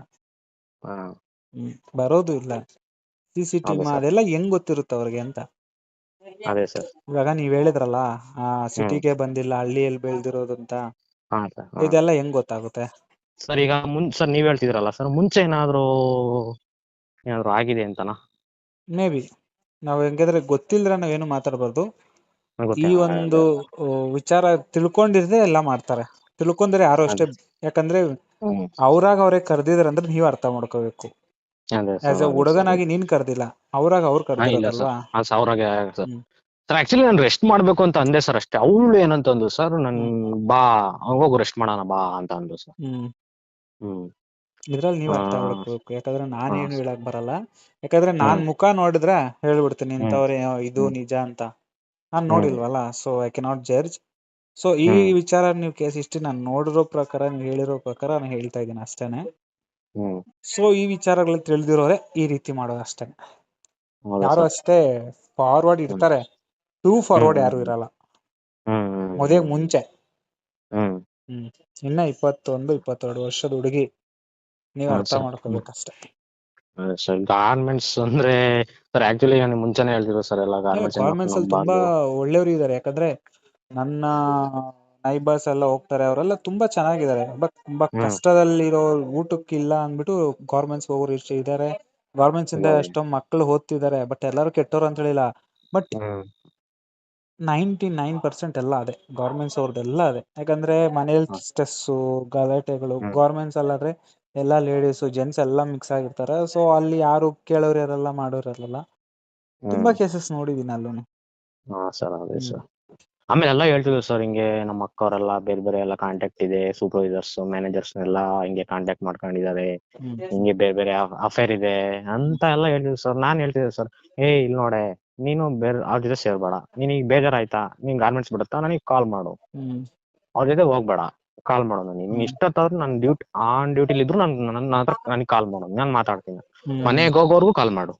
ಹಾ. ಹ್ಮ್ ಬರೋದು ಇಲ್ಲ. ಸಿ ಸಿ ಟಿ ಹೌದಾ sir? ಅದೆಲ್ಲ ಹೆಂಗ್ ಗೊತ್ತಿರುತ್ತೆ ಅವ್ರಿಗೆ ಅಂತ? ಅದೇ ಸರ್ ಇವಾಗ ನೀವ್ ಹೇಳಿದ್ರಲ್ಲ ಆ ಸಿಟಿಗೆ ಬಂದಿಲ್ಲ ಹಳ್ಳಿಯಲ್ಲಿ ಬೆಳ್ದಿರೋದು ಅಂತ. ಹಾ ಸರ್ ಇದೆಲ್ಲ ಹೆಂಗ್ ಗೊತ್ತಾಗುತ್ತೆ? ಸರ್ ಈಗ ಮುನ್ ಸರ್ ನೀವ್ ಹೇಳ್ತಿದ್ರಲ್ಲ ಸರ್ ಮುಂಚೆ ಏನಾದ್ರು ಏನಾದ್ರು ಆಗಿದೆ ಅಂತನ? ಮೇಬಿ ನಾವ್ ಹೆಂಗಾದ್ರೆ ಗೊತ್ತಿಲ್ದ್ರೆ ನಾವೇನು ಮಾತಾಡ್ಬಾರ್ದು. ಈ ಒಂದು ವಿಚಾರ ತಿಳ್ಕೊಂಡಿರ್ದೆ ಎಲ್ಲ ಮಾಡ್ತಾರೆ. ತಿಳ್ಕೊಂಡ್ರೆ ಯಾರು ಅಷ್ಟೇ. ಯಾಕಂದ್ರೆ ಅವ್ರಾಗ್ ಅವ್ರಾಗ ಅವ್ರೇ ಕರ್ದಿದ್ರ ಅಂದ್ರೆ ನೀವ್ ಅರ್ಥ ಮಾಡ್ಕೋಬೇಕು. ಆಸ್ ಎ ಹುಡುಗನಾಗಿ ನೀನ್ ಕರ್ದಿಲ್ಲ. ಅವ್ರಾಗ ಅವ್ರು ಕರ್ದಿಲ್ಲ ಇಲ್ಲ ಸರ್. ಕರ್ದಿರೋದಲ್ವಾ ಆ ಸಾವಿರಾಗೆ ಸರ್ ಸರ್ ಆಕ್ಚುಲಿ ನಾನು ರೆಸ್ಟ್ ಮಾಡ್ಬೇಕು ಅಂತ ಅಂದೆ ಸರ್ ಅಷ್ಟೇ. ಅವಳು ಏನಂತಂದು ಸರ್? ನನ್ ಬಾ ಹೋಗು ರೆಸ್ಟ್ ಮಾಡೋಣ ಬಾ ಅಂತ ಅಂದ್ರು ಸರ್. ಹ್ಮ್. ಹ್ಮ್. ಇದ್ರಲ್ಲಿ ನೀವ್ ಅರ್ಥ ಮಾಡ್ಕೋಬೇಕು ಯಾಕಂದ್ರೆ ನಾನ್. ಏನು ಹೇಳಕ್ ಬರಲ್ಲ. ಯಾಕಂದ್ರೆ ನಾನ್ ಮುಖ ನೋಡಿದ್ರೆ ಹೇಳ್ಬಿಡ್ತೀನಿ. ಇಂಥವ್ರೆ ಇದು. ನಿಜ ಅಂತ. ನಾನ್. ನೋಡಿಲ್ವಲ್ಲ so I cannot judge so ಈ ವಿಚಾರ ನೀವು ಕೇಸ್ ಇಷ್ಟು ನಾನು ನೋಡಿರೋ ಪ್ರಕಾರ ನೀವು ಹೇಳಿರೋ ಪ್ರಕಾರ ನಾನು ಹೇಳ್ತಾ ಇದ್ದೀನಿ ಅಷ್ಟೇನೆ. ಸೊ ಈ ವಿಚಾರಗಳು ತಿಳಿದಿರೋರೆ ಈ ರೀತಿ ಮಾಡೋದು ಅಷ್ಟೇ. ಯಾರು ಅಷ್ಟೇ ಫಾರ್ವರ್ಡ್ ಇರ್ತಾರೆ. ಟೂ ಫಾರ್ವರ್ಡ್ ಯಾರು ಇರಲ್ಲ. ಮದುವೆಗೆ ಮುಂಚೆ. ಹ್ಮ್. ಇನ್ನ ಇಪ್ಪತ್ತೊಂದು ಇಪ್ಪತ್ತೆರಡು ವರ್ಷದ ಹುಡುಗಿ. ನೀವ್ ಅರ್ಥ. ಮಾಡ್ಕೋಬೇಕಷ್ಟೇ. ಸರ್. ಗಾರ್ಮೆಂಟ್ಸ್ ಅಂದ್ರೆ ಸರ್ ಆಕ್ಚುಲಿ ನಾನು ಮುಂಚೆನೆ ಹೇಳ್ತಿದ್ರು ಸರ್ ಎಲ್ಲ ಗಾರ್ಮೆಂಟ್ಸ್ ಗವರ್ಮೆಂಟ್ಸ್ ಅಲ್ಲಿ ತುಂಬಾ ಒಳ್ಳೆಯವರು ಇದ್ದಾರೆ ಯಾಕಂದ್ರೆ ನನ್ನ ನೈಬರ್ಸ್ ಎಲ್ಲ ಹೋಗ್ತಾರೆ ಅವರೆಲ್ಲ ತುಂಬಾ ಚೆನ್ನಾಗಿದ್ದಾರೆ. ಬಟ್ ತುಂಬಾ. ಕಷ್ಟದಲ್ಲಿರೋ ಊಟಕ್ಕಿಲ್ಲ ಅಂದ್ಬಿಟ್ಟು ಗೌರ್ಮೆಂಟ್ಸ್ ಹೋಗೋರು ಇಷ್ಟ ಇದ್ದಾರೆ ಗೌರ್ಮೆಂಟ್ಸ್ ಇಂದ ಎಷ್ಟೊಂದ್ ಎಷ್ಟೋ ಮಕ್ಕಳು ಓದ್ತಿದ್ದಾರೆ ಬಟ್ ಎಲ್ಲರೂ ಕೆಟ್ಟೋರು ಅಂತ ಹೇಳಿಲ್ಲ. ಬಟ್ ನೈಂಟಿ ನೈನ್ ಪರ್ಸೆಂಟ್ ಎಲ್ಲ ಅದೇ ಗೌರ್ಮೆಂಟ್ಸ್ ಅವ್ರದ್ದೆಲ್ಲ ಅದೇ. ಯಾಕಂದ್ರೆ ಮನೇಲಿ. ಸ್ಟ್ರೆಸ್ಸು ಗಲಾಟೆಗಳು ಗೌರ್ಮೆಂಟ್ಸ್ ಗವರ್ಮೆಂಟ್ಸ್ ಅಲ್ಲಾದ್ರೆ ಎಲ್ಲ ಲೇಡೀಸು ಜೆಂಟ್ಸ್ ಎಲ್ಲ ಮಿಕ್ಸ್ ಆಗಿರ್ತಾರೆ. ಸೊ ಅಲ್ಲಿ ಯಾರು ಕೇಳೋರು ಇರಲ್ಲ ಮಾಡೋರು ಇರಲ್ಲ ತುಂಬಾ ಕೇಸಸ್ ನೋಡಿದೀನಿ ಅಲ್ಲೂನು. ಹಾ ಸರ್ ಅದೇ. ಸರ್ ಆಮೇಲೆ ಎಲ್ಲ ಹೇಳ್ತಿದ್ರು ಸರ್ ಹಿಂಗೆ ನಮ್ಮ ಅಕ್ಕವರೆಲ್ಲ ಬೇರೆ ಬೇರೆ ಎಲ್ಲ ಕಾಂಟ್ಯಾಕ್ಟ್ ಇದೆ. ಸೂಪರ್ವೈಸರ್ಸ್ ಮ್ಯಾನೇಜರ್ಸ್ ಎಲ್ಲ ಹಿಂಗೆ ಕಾಂಟ್ಯಾಕ್ಟ್ ಮಾಡ್ಕೊಂಡಿದ್ದಾರೆ. ಹಿಂಗೆ ಬೇರೆ ಬೇರೆ ಅಫೇರ್ ಇದೆ ಅಂತ ಎಲ್ಲ ಹೇಳ್ತಿದ್ರು ಸರ್ ನಾನ್ ಹೇಳ್ತಿದ್ದೆ ಸರ್ ಏ ಇಲ್ಲಿ ನೋಡೆ ನೀನು ಬೇರೆ ಅವ್ರ ಜೊತೆ ಸೇರ್ಬೇಡ. ಬೇಜಾರ ಬೇಜಾರಾಯ್ತಾ ನಿನ್ ಗಾರ್ಮೆಂಟ್ಸ್ ಬಿಡುತ್ತಾ? ನನಗೆ ಕಾಲ್ ಮಾಡು. ಅವ್ರ ಜೊತೆ ಹೋಗ್ಬೇಡ. ಕಾಲ್ ಮಾಡೋಣ ನಿಮ್ ನೀನ್. ಇಷ್ಟೊತ್ತಾದ್ರೂ ನನ್ ಡ್ಯೂಟಿ ಆನ್ ಡ್ಯೂಟಿಲಿ ಇದ್ರು ನನ್ ನನ್ನ ಹತ್ರ ನನಗೆ ಕಾಲ್ ಮಾಡೋಣ. ನಾನ್ ಮಾತಾಡ್ತೀನಿ. ಮನೆಗೆ ಹೋಗೋರ್ಗು ಕಾಲ್ ಮಾಡು.